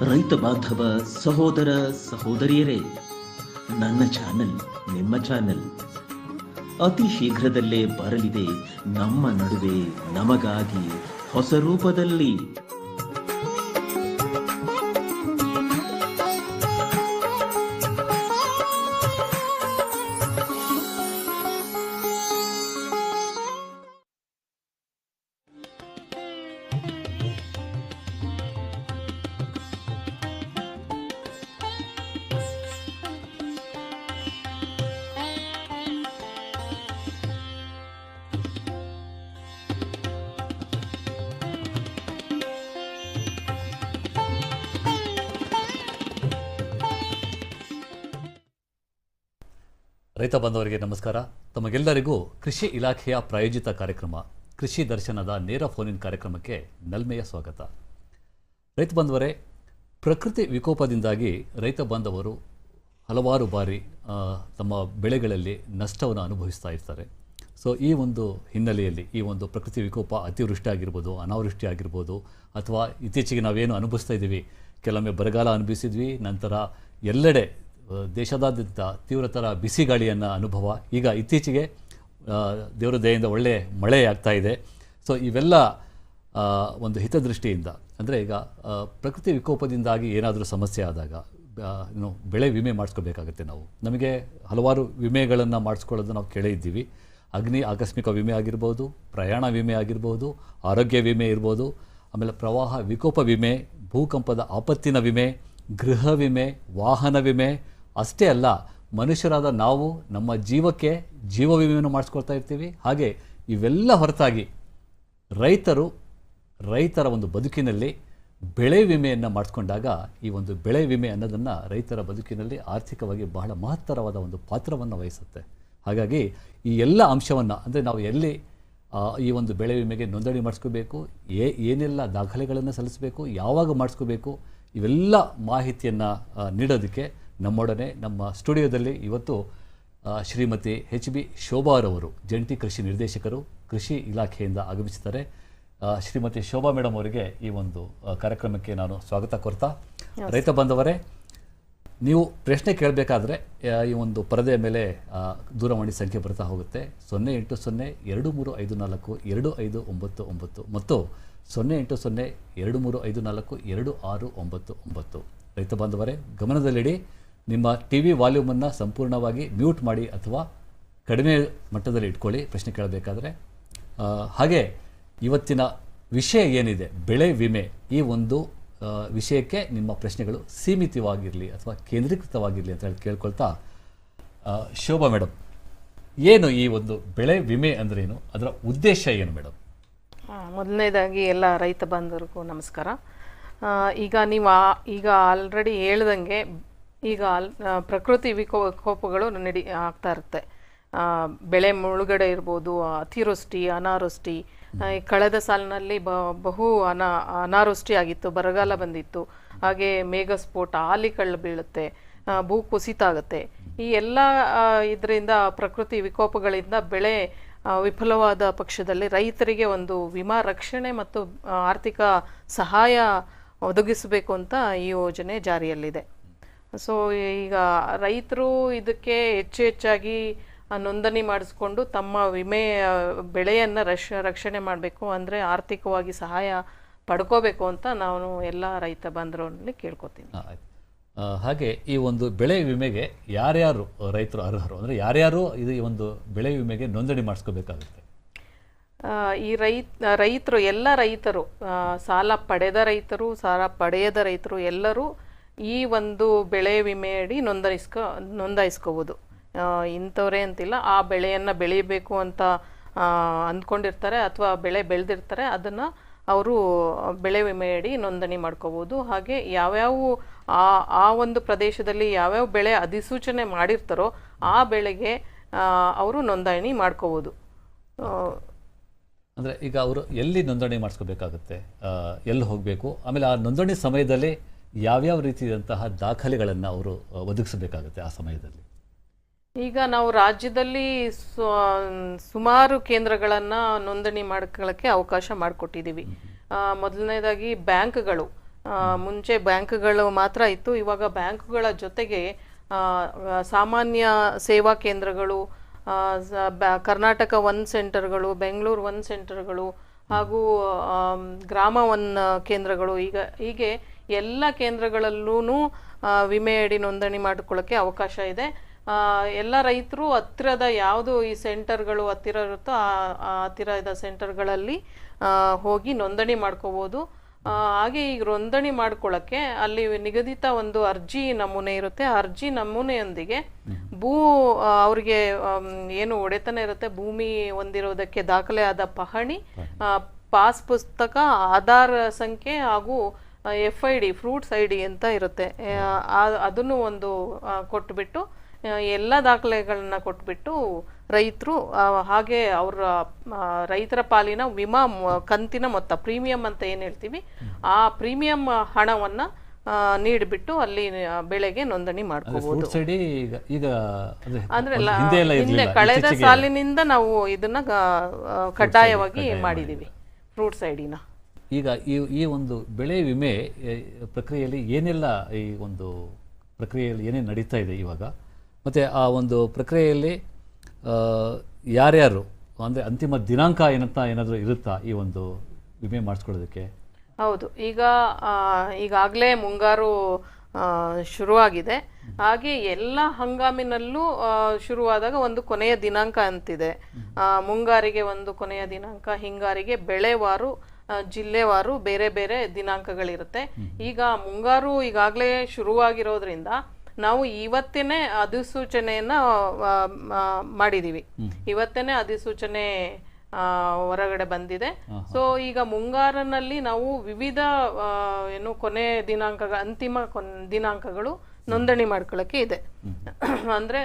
ರೈತ ಬಾಂಧವ ಸಹೋದರ ಸಹೋದರಿಯರೇ, ನನ್ನ ಚಾನೆಲ್, ನಿಮ್ಮ ಚಾನೆಲ್ ಅತಿ ಶೀಘ್ರದಲ್ಲೇ ಬರಲಿದೆ. ನಮ್ಮ ನಡುವೆ ನಮಗಾಗಿ ಹೊಸ ರೂಪದಲ್ಲಿ ರೈತ ಬಾಂಧವರಿಗೆ ನಮಸ್ಕಾರ. ತಮಗೆಲ್ಲರಿಗೂ ಕೃಷಿ ಇಲಾಖೆಯ ಪ್ರಾಯೋಜಿತ ಕಾರ್ಯಕ್ರಮ, ಕೃಷಿ ದರ್ಶನದ ನೇರ ಫೋನಿನ್ ಕಾರ್ಯಕ್ರಮಕ್ಕೆ ನಲ್ಮೆಯ ಸ್ವಾಗತ. ರೈತ ಬಾಂಧವರೇ ಪ್ರಕೃತಿ ವಿಕೋಪದಿಂದಾಗಿ ರೈತ ಬಾಂಧವರು ಹಲವಾರು ಬಾರಿ ತಮ್ಮ ಬೆಳೆಗಳಲ್ಲಿ ನಷ್ಟವನ್ನು ಅನುಭವಿಸ್ತಾ ಇರ್ತಾರೆ. ಸೊ ಈ ಒಂದು ಹಿನ್ನೆಲೆಯಲ್ಲಿ, ಈ ಒಂದು ಪ್ರಕೃತಿ ವಿಕೋಪ ಅತಿವೃಷ್ಟಿ ಆಗಿರ್ಬೋದು, ಅನಾವೃಷ್ಟಿ ಆಗಿರ್ಬೋದು, ಅಥವಾ ಇತ್ತೀಚೆಗೆ ನಾವೇನು ಅನುಭವಿಸ್ತಾ ಇದ್ದೀವಿ, ಕೆಲವೊಮ್ಮೆ ಬರಗಾಲ ಅನುಭವಿಸಿದ್ವಿ, ನಂತರ ಎಲ್ಲೆಡೆ ದೇಶದಾದ್ಯಂತ ತೀವ್ರತರ ಬಿಸಿ ಗಾಳಿಯನ್ನು ಅನುಭವ. ಈಗ ಇತ್ತೀಚೆಗೆ ದೇವರ ದಯೆಯಿಂದ ಒಳ್ಳೆ ಮಳೆ ಆಗ್ತಾ ಇದೆ. ಸೊ ಇವೆಲ್ಲ ಒಂದು ಹಿತದೃಷ್ಟಿಯಿಂದ, ಅಂದರೆ ಈಗ ಪ್ರಕೃತಿ ವಿಕೋಪದಿಂದಾಗಿ ಏನಾದರೂ ಸಮಸ್ಯೆ ಆದಾಗ ಏನು ಬೆಳೆ ವಿಮೆ ಮಾಡಿಸ್ಕೋಬೇಕಾಗುತ್ತೆ ನಾವು. ನಮಗೆ ಹಲವಾರು ವಿಮೆಗಳನ್ನು ಮಾಡಿಸ್ಕೊಳ್ಳೋದು ನಾವು ಕೇಳಿದ್ದೀವಿ ಅಗ್ನಿ ಆಕಸ್ಮಿಕ ವಿಮೆ ಆಗಿರ್ಬೋದು, ಪ್ರಯಾಣ ವಿಮೆ ಆಗಿರ್ಬೋದು, ಆರೋಗ್ಯ ವಿಮೆ ಇರ್ಬೋದು, ಆಮೇಲೆ ಪ್ರವಾಹ ವಿಕೋಪ ವಿಮೆ, ಭೂಕಂಪದ ಆಪತ್ತಿನ ವಿಮೆ, ಗೃಹ ವಿಮೆ, ವಾಹನ ವಿಮೆ ಅಷ್ಟೇ ಅಲ್ಲ, ಮನುಷ್ಯರಾದ ನಾವು ನಮ್ಮ ಜೀವಕ್ಕೆ ಜೀವ ವಿಮೆಯನ್ನು ಮಾಡಿಸ್ಕೊಳ್ತಾ ಇರ್ತೀವಿ. ಹಾಗೆ ಇವೆಲ್ಲ ಹೊರತಾಗಿ ರೈತರು ರೈತರ ಒಂದು ಬದುಕಿನಲ್ಲಿ ಬೆಳೆ ವಿಮೆಯನ್ನು ಮಾಡಿಸ್ಕೊಂಡಾಗ ಈ ಒಂದು ಬೆಳೆ ವಿಮೆ ಅನ್ನೋದನ್ನು ರೈತರ ಬದುಕಿನಲ್ಲಿ ಆರ್ಥಿಕವಾಗಿ ಬಹಳ ಮಹತ್ತರವಾದ ಒಂದು ಪಾತ್ರವನ್ನು ವಹಿಸುತ್ತೆ. ಹಾಗಾಗಿ ಈ ಎಲ್ಲ ಅಂಶವನ್ನು, ಅಂದರೆ ನಾವು ಎಲ್ಲಿ ಈ ಒಂದು ಬೆಳೆ ವಿಮೆಗೆ ನೋಂದಣಿ ಮಾಡಿಸ್ಕೋಬೇಕು, ಏ, ಏನೆಲ್ಲ ದಾಖಲೆಗಳನ್ನು ಸಲ್ಲಿಸಬೇಕು, ಯಾವಾಗ ಮಾಡಿಸ್ಕೋಬೇಕು, ಇವೆಲ್ಲ ಮಾಹಿತಿಯನ್ನು ನೀಡೋದಕ್ಕೆ ನಮ್ಮೊಡನೆ ನಮ್ಮ ಸ್ಟುಡಿಯೋದಲ್ಲಿ ಇವತ್ತು ಶ್ರೀಮತಿ ಎಚ್ ಬಿ ಶೋಭಾರವರು ಜಂಟಿ ಕೃಷಿ ನಿರ್ದೇಶಕರು ಕೃಷಿ ಇಲಾಖೆಯಿಂದ ಆಗಮಿಸಿದ್ದಾರೆ. ಶ್ರೀಮತಿ ಶೋಭಾ ಮೇಡಮ್ ಅವರಿಗೆ ಈ ಒಂದು ಕಾರ್ಯಕ್ರಮಕ್ಕೆ ನಾನು ಸ್ವಾಗತ ಕೋರ್ತಾ ರೈತ ಬಂದವರೇ ನೀವು ಪ್ರಶ್ನೆ ಕೇಳಬೇಕಾದ್ರೆ ಈ ಒಂದು ಪರದೆಯ ಮೇಲೆ ದೂರವಾಣಿ ಸಂಖ್ಯೆ ಬರ್ತಾ ಹೋಗುತ್ತೆ. ಸೊನ್ನೆ ಎಂಟು ಸೊನ್ನೆ ಎರಡು ಮೂರು ಐದು ನಾಲ್ಕು ಎರಡು ಐದು ಒಂಬತ್ತು ಒಂಬತ್ತು ಮತ್ತು ಸೊನ್ನೆ ಎಂಟು ಸೊನ್ನೆ ಎರಡು ಮೂರು ಐದು ನಾಲ್ಕು ಎರಡು ಆರು ಒಂಬತ್ತು ಒಂಬತ್ತು. ರೈತ ಬಾಂಧವರೇ ಗಮನದಲ್ಲಿಡಿ. ನಿಮ್ಮ ಟಿ ವಿ ವಾಲ್ಯೂಮನ್ನು ಸಂಪೂರ್ಣವಾಗಿ ಮ್ಯೂಟ್ ಮಾಡಿ ಅಥವಾ ಕಡಿಮೆ ಮಟ್ಟದಲ್ಲಿ ಇಟ್ಕೊಳ್ಳಿ, ಪ್ರಶ್ನೆ ಕೇಳಬೇಕಾದ್ರೆ. ಹಾಗೆ ಇವತ್ತಿನ ವಿಷಯ ಏನಿದೆ? ಬೆಳೆ ವಿಮೆ. ಈ ಒಂದು ವಿಷಯಕ್ಕೆ ನಿಮ್ಮ ಪ್ರಶ್ನೆಗಳು ಸೀಮಿತವಾಗಿರಲಿ ಅಥವಾ ಕೇಂದ್ರೀಕೃತವಾಗಿರಲಿ ಅಂತ ಹೇಳಿ ಕೇಳ್ಕೊಳ್ತಾ ಶೋಭಾ ಮೇಡಮ್ ಏನು ಈ ಒಂದು ಬೆಳೆ ವಿಮೆ ಅಂದ್ರೇನು? ಅದರ ಉದ್ದೇಶ ಏನು ಮೇಡಮ್ ಮೊದಲನೇದಾಗಿ ಎಲ್ಲ ರೈತ ಬಾಂಧವರಿಗೂ ನಮಸ್ಕಾರ. ಈಗ ನೀವು ಈಗ ಆಲ್ರೆಡಿ ಹೇಳ್ದಂಗೆ ಈಗ ಪ್ರಕೃತಿ ವಿಕೋ, ವಿಕೋಪಗಳು ನಡಿ, ಆಗ್ತಾ ಇರುತ್ತೆ. ಬೆಳೆ ಮುಳುಗಡೆ ಇರ್ಬೋದು, ಅತಿವೃಷ್ಟಿ, ಅನಾವೃಷ್ಟಿ. ಕಳೆದ ಸಾಲಿನಲ್ಲಿ ಬ, ಬಹು ಅನಾ, ಅನಾವೃಷ್ಟಿ ಆಗಿತ್ತು, ಬರಗಾಲ ಬಂದಿತ್ತು. ಹಾಗೆ ಮೇಘಸ್ಫೋಟ ಆಲಿಕಳ್ಳು ಬೀಳುತ್ತೆ ಭೂ ಕುಸಿತ ಆಗುತ್ತೆ. ಈ ಎಲ್ಲ ಇದರಿಂದ ಪ್ರಕೃತಿ ವಿಕೋಪಗಳಿಂದ ಬೆಳೆ ವಿಫಲವಾದ ಪಕ್ಷದಲ್ಲಿ ರೈತರಿಗೆ ಒಂದು ವಿಮಾ ರಕ್ಷಣೆ ಮತ್ತು ಆರ್ಥಿಕ ಸಹಾಯ ಒದಗಿಸಬೇಕು ಅಂತ ಈ ಯೋಜನೆ ಜಾರಿಯಲ್ಲಿದೆ. ಸೊ ಈಗ ರೈತರು ಇದಕ್ಕೆ ಹೆಚ್ಚು ಹೆಚ್ಚಾಗಿ ನೋಂದಣಿ ಮಾಡಿಸ್ಕೊಂಡು ತಮ್ಮ ವಿಮೆ ಬೆಳೆಯನ್ನು ರಕ್ಷ ರಕ್ಷಣೆ ಮಾಡಬೇಕು ಅಂದರೆ ಆರ್ಥಿಕವಾಗಿ ಸಹಾಯ ಪಡ್ಕೋಬೇಕು ಅಂತ ನಾನು ಎಲ್ಲ ರೈತ ಬಂದರಲ್ಲಿ ಕೇಳ್ಕೊತೀನಿ. ಹಾಗೆ ಈ ಒಂದು ಬೆಳೆ ವಿಮೆಗೆ ಯಾರ್ಯಾರು ರೈತರು ಅರ್ಹರು? ಅಂದರೆ ಯಾರ್ಯಾರು ಇದು ಈ ಒಂದು ಬೆಳೆ ವಿಮೆಗೆ ನೋಂದಣಿ ಮಾಡಿಸ್ಕೋಬೇಕಾಗುತ್ತೆ? ಈ ರೈತ ರೈತರು ಎಲ್ಲ ರೈತರು ಸಾಲ ಪಡೆದ ರೈತರು ಸಾಲ ಪಡೆಯದ ರೈತರು ಎಲ್ಲರೂ ಈ ಒಂದು ಬೆಳೆ ವಿಮೆಯಡಿ ನೋಂದಾಯಿಸ್ಕೊ, ನೋಂದಾಯಿಸ್ಕೋಬೋದು. ಇಂಥವರೇ ಅಂತಿಲ್ಲ. ಆ ಬೆಳೆಯನ್ನು ಬೆಳೀಬೇಕು ಅಂತ ಅಂದ್ಕೊಂಡಿರ್ತಾರೆ ಅಥವಾ ಬೆಳೆ ಬೆಳೆದಿರ್ತಾರೆ, ಅದನ್ನು ಅವರು ಬೆಳೆ ವಿಮೆಯಡಿ ನೋಂದಣಿ ಮಾಡ್ಕೋಬೋದು. ಹಾಗೆ ಯಾವ್ಯಾವ ಆ ಆ ಒಂದು ಪ್ರದೇಶದಲ್ಲಿ ಯಾವ್ಯಾವ ಬೆಳೆ ಅಧಿಸೂಚನೆ ಮಾಡಿರ್ತಾರೋ ಆ ಬೆಳೆಗೆ ಅವರು ನೋಂದಣಿ ಮಾಡ್ಕೋಬೋದು. ಅಂದರೆ ಈಗ ಅವರು ಎಲ್ಲಿ ನೋಂದಣಿ ಮಾಡಿಸ್ಕೋಬೇಕಾಗುತ್ತೆ? ಎಲ್ಲಿ ಹೋಗಬೇಕು? ಆಮೇಲೆ ಆ ನೋಂದಣಿ ಸಮಯದಲ್ಲಿ ಯಾವ್ಯಾವ ರೀತಿಯಾದಂತಹ ದಾಖಲೆಗಳನ್ನು ಅವರು ಒದಗಿಸಬೇಕಾಗುತ್ತೆ ಆ ಸಮಯದಲ್ಲಿ? ಈಗ ನಾವು ರಾಜ್ಯದಲ್ಲಿ ಸುಮಾರು ಕೇಂದ್ರಗಳನ್ನು ನೋಂದಣಿ ಮಾಡ್ಕೊಳ್ಳೋಕ್ಕೆ ಅವಕಾಶ ಮಾಡಿಕೊಟ್ಟಿದ್ದೀವಿ ಮೊದಲನೇದಾಗಿ ಬ್ಯಾಂಕ್ಗಳು. ಮುಂಚೆ ಬ್ಯಾಂಕ್ಗಳು ಮಾತ್ರ ಇತ್ತು. ಇವಾಗ ಬ್ಯಾಂಕ್ಗಳ ಜೊತೆಗೆ ಸಾಮಾನ್ಯ ಸೇವಾ ಕೇಂದ್ರಗಳು ಕರ್ನಾಟಕ ಒನ್ ಸೆಂಟರ್ಗಳು, ಬೆಂಗಳೂರು ಒನ್ ಸೆಂಟರ್ಗಳು ಹಾಗೂ ಗ್ರಾಮ ಒನ್ ಕೇಂದ್ರಗಳು. ಈಗ, ಹೀಗೆ ಎಲ್ಲ ಕೇಂದ್ರಗಳಲ್ಲೂ ವಿಮೆ ಅಡಿ ನೋಂದಣಿ ಮಾಡಿಕೊಳ್ಳೋಕ್ಕೆ ಅವಕಾಶ ಇದೆ. ಎಲ್ಲ ರೈತರು ಹತ್ತಿರದ ಯಾವುದು ಈ ಸೆಂಟರ್ಗಳು ಹತ್ತಿರ ಇರುತ್ತೋ ಆ ಹತ್ತಿರದ ಸೆಂಟರ್ಗಳಲ್ಲಿ ಹೋಗಿ ನೋಂದಣಿ ಮಾಡ್ಕೋಬೋದು. ಹಾಗೆ ಈಗ ನೋಂದಣಿ ಮಾಡ್ಕೊಳ್ಳೋಕ್ಕೆ ಅಲ್ಲಿ ನಿಗದಿತ ಒಂದು ಅರ್ಜಿ ನಮೂನೆ ಇರುತ್ತೆ. ಅರ್ಜಿ ನಮೂನೆಯೊಂದಿಗೆ ಭೂ ಅವ್ರಿಗೆ ಏನು ಒಡೆತನ ಇರುತ್ತೆ ಭೂಮಿ ಹೊಂದಿರೋದಕ್ಕೆ ದಾಖಲೆ ಆದ ಪಹಣಿ ಪಾಸ್ ಪುಸ್ತಕ ಆಧಾರ್ ಸಂಖ್ಯೆ ಹಾಗೂ F I D fruits I D ಅಂತ ಇರುತ್ತೆ. ಅದನ್ನು ಒಂದು ಕೊಟ್ಬಿಟ್ಟು ಎಲ್ಲ ದಾಖಲೆಗಳನ್ನ ಕೊಟ್ಬಿಟ್ಟು ರೈತರು ಹಾಗೆ ಅವರ ರೈತರ ಪಾಲಿನ ವಿಮಾ ಕಂತಿನ ಮೊತ್ತ ಪ್ರೀಮಿಯಂ ಅಂತ ಏನು ಹೇಳ್ತೀವಿ ಆ ಪ್ರೀಮಿಯಂ ಹಣವನ್ನ ನೀಡಿಬಿಟ್ಟು ಅಲ್ಲಿ ಬೆಳೆಗೆ ನೋಂದಣಿ ಮಾಡ್ಕೋಬಹುದು ಅಂದ್ರೆ ಹಿಂದೆ ಕಳೆದ ಸಾಲಿನಿಂದ ನಾವು ಇದನ್ನ ಕಡ್ಡಾಯವಾಗಿ ಮಾಡಿದೀವಿ ಫ್ರೂಟ್ಸ್ ಐಡಿನ ಈಗ ಈ ಈ ಒಂದು ಬೆಳೆ ವಿಮೆ ಪ್ರಕ್ರಿಯೆಯಲ್ಲಿ ಏನೆಲ್ಲ ಈ ಒಂದು ಪ್ರಕ್ರಿಯೆಯಲ್ಲಿ ಏನೇನು ನಡೀತಾ ಇದೆ ಇವಾಗ ಮತ್ತು ಆ ಒಂದು ಪ್ರಕ್ರಿಯೆಯಲ್ಲಿ ಯಾರ್ಯಾರು ಅಂದರೆ ಅಂತಿಮ ದಿನಾಂಕ ಏನಂತ ಏನಾದರೂ ಇರುತ್ತಾ ಈ ಒಂದು ವಿಮೆ ಮಾಡಿಸ್ಕೊಳ್ಳೋದಕ್ಕೆ? ಹೌದು. ಈಗ ಈಗಾಗಲೇ ಮುಂಗಾರು ಶುರುವಾಗಿದೆ. ಹಾಗೆ ಎಲ್ಲ ಹಂಗಾಮಿನಲ್ಲೂ ಶುರುವಾದಾಗ ಒಂದು ಕೊನೆಯ ದಿನಾಂಕ ಅಂತಿದೆ. ಮುಂಗಾರಿಗೆ ಒಂದು ಕೊನೆಯ ದಿನಾಂಕ ಹಿಂಗಾರಿಗೆ ಬೆಳೆವಾರು ಜಿಲ್ಲೆವಾರು ಬೇರೆ ಬೇರೆ ದಿನಾಂಕಗಳಿರುತ್ತೆ. ಈಗ ಮುಂಗಾರು ಈಗಾಗಲೇ ಶುರುವಾಗಿರೋದ್ರಿಂದ ನಾವು ಇವತ್ತೇನೆ ಅಧಿಸೂಚನೆಯನ್ನ ಮಾಡಿದೀವಿ. ಇವತ್ತೇನೆ ಅಧಿಸೂಚನೆ ಆ, ಹೊರಗಡೆ ಬಂದಿದೆ. ಸೊ ಈಗ ಮುಂಗಾರಿನಲ್ಲಿ ನಾವು ವಿವಿಧ ಏನು ಕೊನೆ ದಿನಾಂಕ ಅಂತಿಮ ಕೊನ್ ದಿನಾಂಕಗಳು ನೋಂದಣಿ ಮಾಡ್ಕೊಳ್ಳೋಕೆ ಇದೆ. ಅಂದ್ರೆ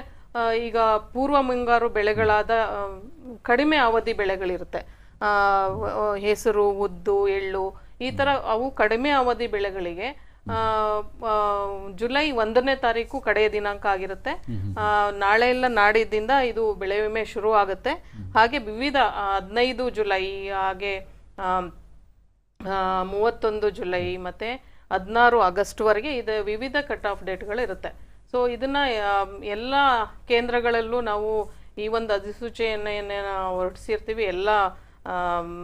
ಈಗ ಪೂರ್ವ ಮುಂಗಾರು ಬೆಳೆಗಳಾದ ಕಡಿಮೆ ಅವಧಿ ಬೆಳೆಗಳಿರುತ್ತೆ. ಹೆಸರು ಉದ್ದು ಎಳ್ಳು ಈ ಥರ ಅವು ಕಡಿಮೆ ಅವಧಿ ಬೆಳೆಗಳಿಗೆ ಜುಲೈ ಒಂದನೇ ತಾರೀಕು ಕಡೆಯ ದಿನಾಂಕ ಆಗಿರುತ್ತೆ. ನಾಳೆ ಎಲ್ಲ ನಾಡಿದ್ದಿಂದ ಇದು ಬೆಳೆ ವಿಮೆ ಶುರು ಆಗುತ್ತೆ. ಹಾಗೆ ವಿವಿಧ ಹದಿನೈದು ಜುಲೈ ಹಾಗೆ ಮೂವತ್ತೊಂದು ಜುಲೈ ಮತ್ತು ಹದಿನಾರು ಆಗಸ್ಟ್ವರೆಗೆ ಇದು ವಿವಿಧ ಕಟ್ ಆಫ್ ಡೇಟ್ಗಳು ಇರುತ್ತೆ. ಸೊ ಇದನ್ನು ಎಲ್ಲ ಕೇಂದ್ರಗಳಲ್ಲೂ ನಾವು ಈ ಒಂದು ಅಧಿಸೂಚನೆಯನ್ನ ಹೊರಡಿಸಿರ್ತೀವಿ. ಎಲ್ಲ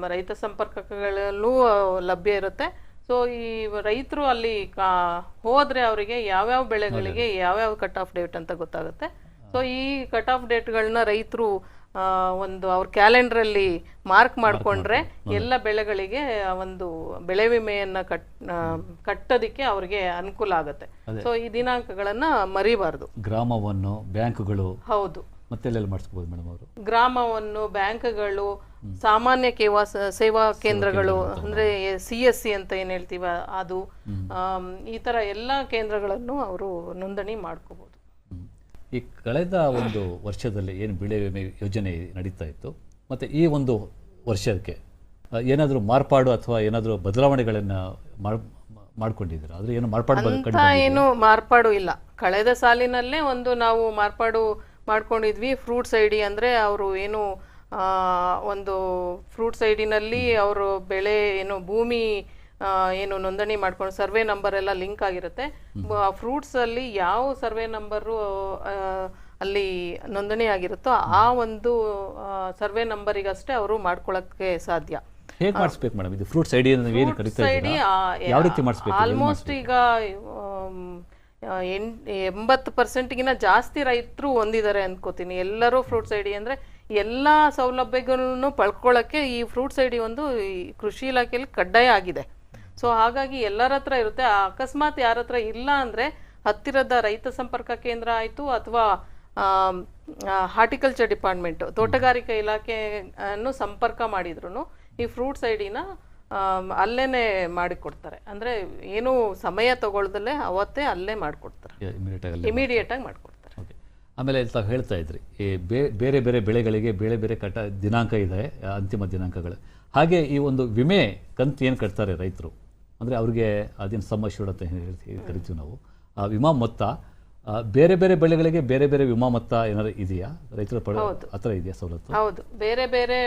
ರೈತ ಸಂಪರ್ಕಗಳಲ್ಲೂ ಲಭ್ಯ ಇರುತ್ತೆ. ಸೊ ಈ ರೈತರು ಅಲ್ಲಿ ಕಾ- ಹೋದ್ರೆ ಅವರಿಗೆ ಯಾವ್ಯಾವ ಬೆಳೆಗಳಿಗೆ ಯಾವ್ಯಾವ ಕಟ್ ಆಫ್ ಡೇಟ್ ಅಂತ ಗೊತ್ತಾಗುತ್ತೆ. ಸೊ ಈ ಕಟ್ ಆಫ್ ಡೇಟ್ಗಳನ್ನ ರೈತರು ಒಂದು ಅವ್ರ ಕ್ಯಾಲೆಂಡ್ರಲ್ಲಿ ಮಾರ್ಕ್ ಮಾಡಿಕೊಂಡ್ರೆ ಎಲ್ಲ ಬೆಳೆಗಳಿಗೆ ಒಂದು ಬೆಳೆ ವಿಮೆಯನ್ನ ಕಟ್ ಕಟ್ಟೋದಕ್ಕೆ ಕಟ್ಟೋದಿಕ್ಕೆ ಅವ್ರಿಗೆ ಅನುಕೂಲ ಆಗುತ್ತೆ. ಸೊ ಈ ದಿನಾಂಕಗಳನ್ನ ಮರಿಬಾರ್ದು. ಗ್ರಾಮವನ್ನು ಬ್ಯಾಂಕ್ಗಳು. ಹೌದು. ಮತ್ತೆಲ್ಲೆಲ್ಲ ಮಾಡಿಸ್ಕೋಬೋದು ಮೇಡಮ್ ಅವರು. ಗ್ರಾಮವನ್ನು ಬ್ಯಾಂಕ್ಗಳು ಸಾಮಾನ್ಯ ಕೇವಾ ಸೇವಾ ಕೇಂದ್ರಗಳು ಅಂದ್ರೆ ಸಿ ಎಸ್ ಸಿ ಅಂತ ಏನ್ ಹೇಳ್ತೀವ ಅದು ಈ ತರ ಎಲ್ಲಾ ಕೇಂದ್ರಗಳನ್ನು ಅವರು ನೋಂದಣಿ ಮಾಡ್ಕೋಬಹುದು ಈ ಕಳೆದ ಒಂದು ವರ್ಷದಲ್ಲಿ ಏನು ಬೆಳೆ ವಿಮೆ ಯೋಜನೆ ನಡೀತಾ ಇತ್ತು ಮತ್ತೆ ಈ ಒಂದು ವರ್ಷಕ್ಕೆ ಏನಾದರೂ ಮಾರ್ಪಾಡು ಅಥವಾ ಏನಾದರೂ ಬದಲಾವಣೆಗಳನ್ನು ಮಾಡ್ ಮಾಡ್ಕೊಂಡಿದ್ದೀರಾ? ಆದರೆ ಏನು ಮಾರ್ಪಾಡು ಏನು ಮಾರ್ಪಾಡು ಇಲ್ಲ. ಕಳೆದ ಸಾಲಿನಲ್ಲೇ ಒಂದು ನಾವು ಮಾರ್ಪಾಡು ಮಾಡ್ಕೊಂಡಿದ್ವಿ. ಫ್ರೂಟ್ಸ್ ಐಡಿ ಅಂದ್ರೆ ಅವರು ಏನು ಒಂದು ಫ್ರೂಟ್ಸ್ ಐಡಿನಲ್ಲಿ ಅವರು ಬೆಳೆ ಏನು ಭೂಮಿ ಏನು ನೋಂದಣಿ ಮಾಡ್ಕೊಂಡು ಸರ್ವೆ ನಂಬರ್ ಎಲ್ಲ ಲಿಂಕ್ ಆಗಿರುತ್ತೆ. ಫ್ರೂಟ್ಸಲ್ಲಿ ಯಾವ ಸರ್ವೆ ನಂಬರು ಅಲ್ಲಿ ನೋಂದಣಿ ಆಗಿರುತ್ತೋ ಆ ಒಂದು ಸರ್ವೆ ನಂಬರಿಗಷ್ಟೇ ಅವರು ಮಾಡ್ಕೊಳ್ಳೋಕ್ಕೆ ಸಾಧ್ಯ. ಹೇಗೆ ಮಾಡಿಸ್ಬೇಕು ಮೇಡಮ್? ಇದು ಫ್ರೂಟ್ಸ್ ಐಡಿ ಏನು ಕರಿತಾ ಐಡಿ ಯಾವ ರೀತಿ ಮಾಡಿಸ್ಬೇಕು ಆಲ್ಮೋಸ್ಟ್ ಈಗ ಎನ್- ಎಂಬತ್ತು ಪರ್ಸೆಂಟ್ಗಿನ ಜಾಸ್ತಿ ರೈತರು ಹೊಂದಿದ್ದಾರೆ ಅಂದ್ಕೋತೀನಿ ಎಲ್ಲರೂ ಫ್ರೂಟ್ಸ್ ಐಡಿ ಅಂದರೆ ಎಲ್ಲ ಸೌಲಭ್ಯಗಳನ್ನು ಪಡ್ಕೊಳ್ಳೋಕ್ಕೆ ಈ ಫ್ರೂಟ್ಸ್ ಐಡಿ ಒಂದು ಈ ಕೃಷಿ ಇಲಾಖೆಯಲ್ಲಿ ಕಡ್ಡಾಯ ಆಗಿದೆ. ಸೊ ಹಾಗಾಗಿ ಎಲ್ಲರ ಹತ್ರ ಇರುತ್ತೆ. ಅಕಸ್ಮಾತ್ ಯಾರ ಹತ್ರ ಇಲ್ಲ ಅಂದರೆ ಹತ್ತಿರದ ರೈತ ಸಂಪರ್ಕ ಕೇಂದ್ರ ಆಯಿತು ಅಥವಾ ಹಾರ್ಟಿಕಲ್ಚರ್ ಡಿಪಾರ್ಟ್ಮೆಂಟು, ತೋಟಗಾರಿಕಾ ಇಲಾಖೆಯನ್ನು ಸಂಪರ್ಕ ಮಾಡಿದ್ರು ಈ ಫ್ರೂಟ್ಸ್ ಐಡಿನ ಅಲ್ಲೇನೆ ಮಾಡಿಕೊಡ್ತಾರೆ. ಅಂದ್ರೆ ಏನು ಸಮಯ ತಗೊಳ್ದಲ್ಲೇ ಅವತ್ತೇ ಅಲ್ಲೇ ಮಾಡಿಕೊಡ್ತಾರೆ. ಇಮಿಡಿಯೇಟ್ ಆಗಿ ಮಾಡಿಕೊಡ್ತಾರೆ. ಆಮೇಲೆ ತಾವು ಹೇಳ್ತಾ ಇದ್ರಿ ಈ ಬೇರೆ ಬೇರೆ ಬೆಳೆಗಳಿಗೆ ಬೇರೆ ಬೇರೆ ಕಟ್ಟ ದಿನಾಂಕ ಇದೆ ಅಂತಿಮ ದಿನಾಂಕಗಳು. ಹಾಗೆ ಈ ಒಂದು ವಿಮೆ ಕಂತು ಏನು ಕಟ್ತಾರೆ ರೈತರು? ಅಂದರೆ ಅವ್ರಿಗೆ ಅದೇನು ಸಮಸ್ಯೆಗಳು ಅಂತ ಕರಿತೀವಿ ನಾವು. ಆ ವಿಮಾ ಮೊತ್ತ ಬೇರೆ ಬೇರೆ ಬೆಳೆಗಳಿಗೆ ಬೇರೆ ಬೇರೆ ವಿಮಾ ಮೊತ್ತ ಏನಾದ್ರು ಇದೆಯಾ? ರೈತರ ಪಡ ಆ ಥರ ಇದೆಯಾ ಸವಲತ್ತು? ಹೌದು. ಬೇರೆ ಬೇರೆ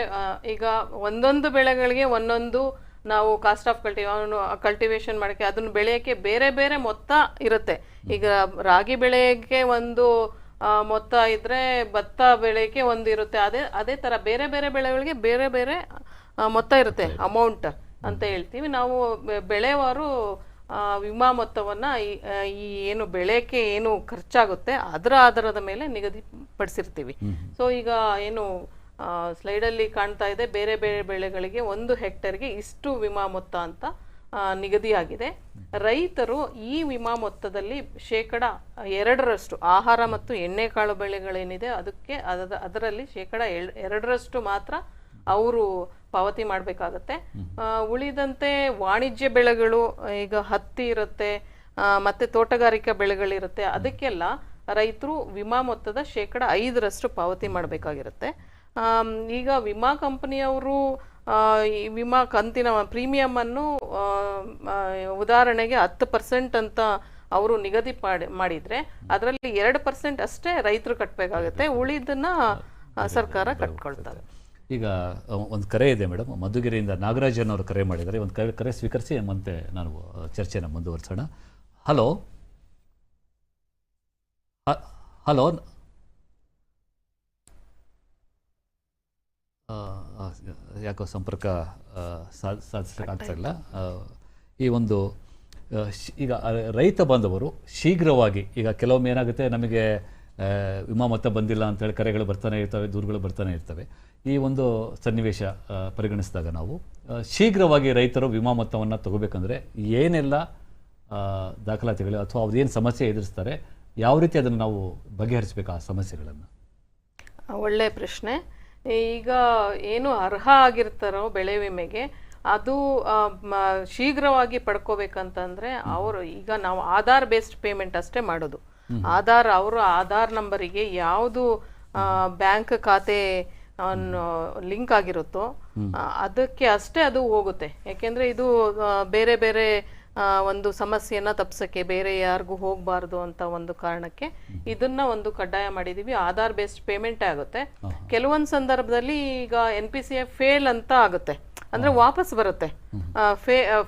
ಈಗ ಒಂದೊಂದು ಬೆಳೆಗಳಿಗೆ ಒಂದೊಂದು ನಾವು ಕಾಸ್ಟ್ ಆಫ್ ಕಲ್ಟಿ ಅವನು ಕಲ್ಟಿವೇಶನ್ ಮಾಡಕ್ಕೆ ಅದನ್ನ ಬೆಳೆಯೋಕ್ಕೆ ಬೇರೆ ಬೇರೆ ಮೊತ್ತ ಇರುತ್ತೆ. ಈಗ ರಾಗಿ ಬೆಳೆಯಕ್ಕೆ ಒಂದು ಮೊತ್ತ ಇದ್ರೆ ಭತ್ತ ಬೆಳೆಯಕ್ಕೆ ಒಂದು ಇರುತ್ತೆ. ಅದೇ ಅದೇ ಥರ ಬೇರೆ ಬೇರೆ ಬೆಳೆಗಳಿಗೆ ಬೇರೆ ಬೇರೆ ಮೊತ್ತ ಇರುತ್ತೆ ಅಮೌಂಟ್ ಅಂತ ಹೇಳ್ತೀವಿ. ನಾವು ಬೆಳೆವಾರು ವಿಮಾ ಮೊತ್ತವನ್ನು ಈ ಈ ಏನು ಬೆಳೆಯಕ್ಕೆ ಏನು ಖರ್ಚಾಗುತ್ತೆ ಅದರ ಆಧಾರದ ಮೇಲೆ ನಿಗದಿಪಡಿಸಿರ್ತೀವಿ. ಸೊ ಈಗ ಏನು ಸ್ಲೈಡಲ್ಲಿ ಕಾಣ್ತಾ ಇದೆ ಬೇರೆ ಬೇರೆ ಬೆಳೆಗಳಿಗೆ ಒಂದು ಹೆಕ್ಟರ್ಗೆ ಇಷ್ಟು ವಿಮಾ ಮೊತ್ತ ಅಂತ ನಿಗದಿಯಾಗಿದೆ. ರೈತರು ಈ ವಿಮಾ ಮೊತ್ತದಲ್ಲಿ ಶೇಕಡ ಎರಡರಷ್ಟು ಆಹಾರ ಮತ್ತು ಎಣ್ಣೆಕಾಳು ಬೆಳೆಗಳೇನಿದೆ ಅದಕ್ಕೆ ಅದರ ಅದರಲ್ಲಿ ಶೇಕಡ ಎರಡರಷ್ಟು ಮಾತ್ರ ಅವರು ಪಾವತಿ ಮಾಡಬೇಕಾಗತ್ತೆ. ಉಳಿದಂತೆ ವಾಣಿಜ್ಯ ಬೆಳೆಗಳು ಈಗ ಹತ್ತಿ ಇರುತ್ತೆ ಮತ್ತು ತೋಟಗಾರಿಕಾ ಬೆಳೆಗಳಿರುತ್ತೆ, ಅದಕ್ಕೆಲ್ಲ ರೈತರು ವಿಮಾ ಮೊತ್ತದ ಶೇಕಡ ಐದರಷ್ಟು ಪಾವತಿ ಮಾಡಬೇಕಾಗಿರುತ್ತೆ. ಈಗ ವಿಮಾ ಕಂಪನಿಯವರು ಈ ವಿಮಾ ಕಂತಿನ ಪ್ರೀಮಿಯಂ ಅನ್ನು ಆ, ಆ, ಉದಾಹರಣೆಗೆ ಹತ್ತು ಪರ್ಸೆಂಟ್ ಅಂತ ಅವರು ನಿಗದಿ ಮಾಡಿ ಮಾಡಿದ್ರೆ ಅದರಲ್ಲಿ ಎರಡು ಪರ್ಸೆಂಟ್ ಅಷ್ಟೇ ರೈತರು ಕಟ್ಟಬೇಕಾಗುತ್ತೆ ಉಳಿದನ್ನ ಸರ್ಕಾರ ಕಟ್ಕೊಳ್ತಾರೆ ಈಗ ಒಂದು ಕರೆ ಇದೆ ಮೇಡಮ್ ಮಧುಗಿರಿಯಿಂದ ನಾಗರಾಜನ್ ಅವರು ಕರೆ ಮಾಡಿದ್ದಾರೆ. ಒಂದು ಕರೆ ಕರೆ ಸ್ವೀಕರಿಸಿ ಮತ್ತೆ ನಾನು ಚರ್ಚೆನ ಮುಂದುವರಿಸೋಣ. ಹಲೋ? ಹಲೋ? ಯಾಕೋ ಸಂಪರ್ಕ ಆ, ಸಾಧ್ ಸಾಧಿಸಲಿಕ್ಕೆ ಆಗ್ತಾ ಇಲ್ಲ ಈ ಒಂದು ಈಗ ರೈತ ಬಾಂಧವರು ಶೀಘ್ರವಾಗಿ ಈಗ ಕೆಲವೊಮ್ಮೆ ಏನಾಗುತ್ತೆ ನಮಗೆ ವಿಮಾ ಮೊತ್ತ ಬಂದಿಲ್ಲ ಅಂತೇಳಿ ಕರೆಗಳು ಬರ್ತಾನೆ ಇರ್ತವೆ ದೂರುಗಳು ಬರ್ತಾನೆ ಇರ್ತವೆ. ಈ ಒಂದು ಸನ್ನಿವೇಶ ಪರಿಗಣಿಸಿದಾಗ ನಾವು ಶೀಘ್ರವಾಗಿ ರೈತರು ವಿಮಾ ಮೊತ್ತವನ್ನು ತಗೋಬೇಕಂದ್ರೆ ಏನೆಲ್ಲ ದಾಖಲಾತಿಗಳು ಅಥವಾ ಅವ್ರದ್ದೇನು ಸಮಸ್ಯೆ ಎದುರಿಸ್ತಾರೆ ಯಾವ ರೀತಿ ಅದನ್ನು ನಾವು ಬಗೆಹರಿಸಬೇಕು ಆ ಸಮಸ್ಯೆಗಳನ್ನು? ಒಳ್ಳೆ ಪ್ರಶ್ನೆ. ಈಗ ಏನು ಅರ್ಹ ಆಗಿರ್ತಾರೋ ಬೆಳೆ ವಿಮೆಗೆ ಅದು ಶೀಘ್ರವಾಗಿ ಪಡ್ಕೋಬೇಕಂತಂದ್ರೆ ಅವರು ಈಗ ನಾವು ಆಧಾರ್ ಬೇಸ್ಡ್ ಪೇಮೆಂಟ್ ಅಷ್ಟೇ ಮಾಡೋದು. ಆಧಾರ್ ಅವರ ಆಧಾರ್ ನಂಬರಿಗೆ ಯಾವುದು ಬ್ಯಾಂಕ್ ಖಾತೆ ಲಿಂಕ್ ಆಗಿರುತ್ತೋ ಅದಕ್ಕೆ ಅಷ್ಟೇ ಅದು ಹೋಗುತ್ತೆ. ಯಾಕೆಂದ್ರೆ ಇದು ಬೇರೆ ಬೇರೆ ಒಂದು ಸಮಸ್ಯೆಯನ್ನ ತಪ್ಸೋಕ್ಕೆ ಬೇರೆ ಯಾರಿಗೂ ಹೋಗಬಾರ್ದು ಅಂತ ಒಂದು ಕಾರಣಕ್ಕೆ ಇದನ್ನ ಒಂದು ಕಡ್ಡಾಯ ಮಾಡಿದೀವಿ. ಆಧಾರ್ ಬೇಸ್ಡ್ ಪೇಮೆಂಟ್ ಆಗುತ್ತೆ. ಕೆಲವೊಂದು ಸಂದರ್ಭದಲ್ಲಿ ಈಗ N P C F fail ಅಂತ ಆಗುತ್ತೆ. ಅಂದ್ರೆ ವಾಪಸ್ ಬರುತ್ತೆ.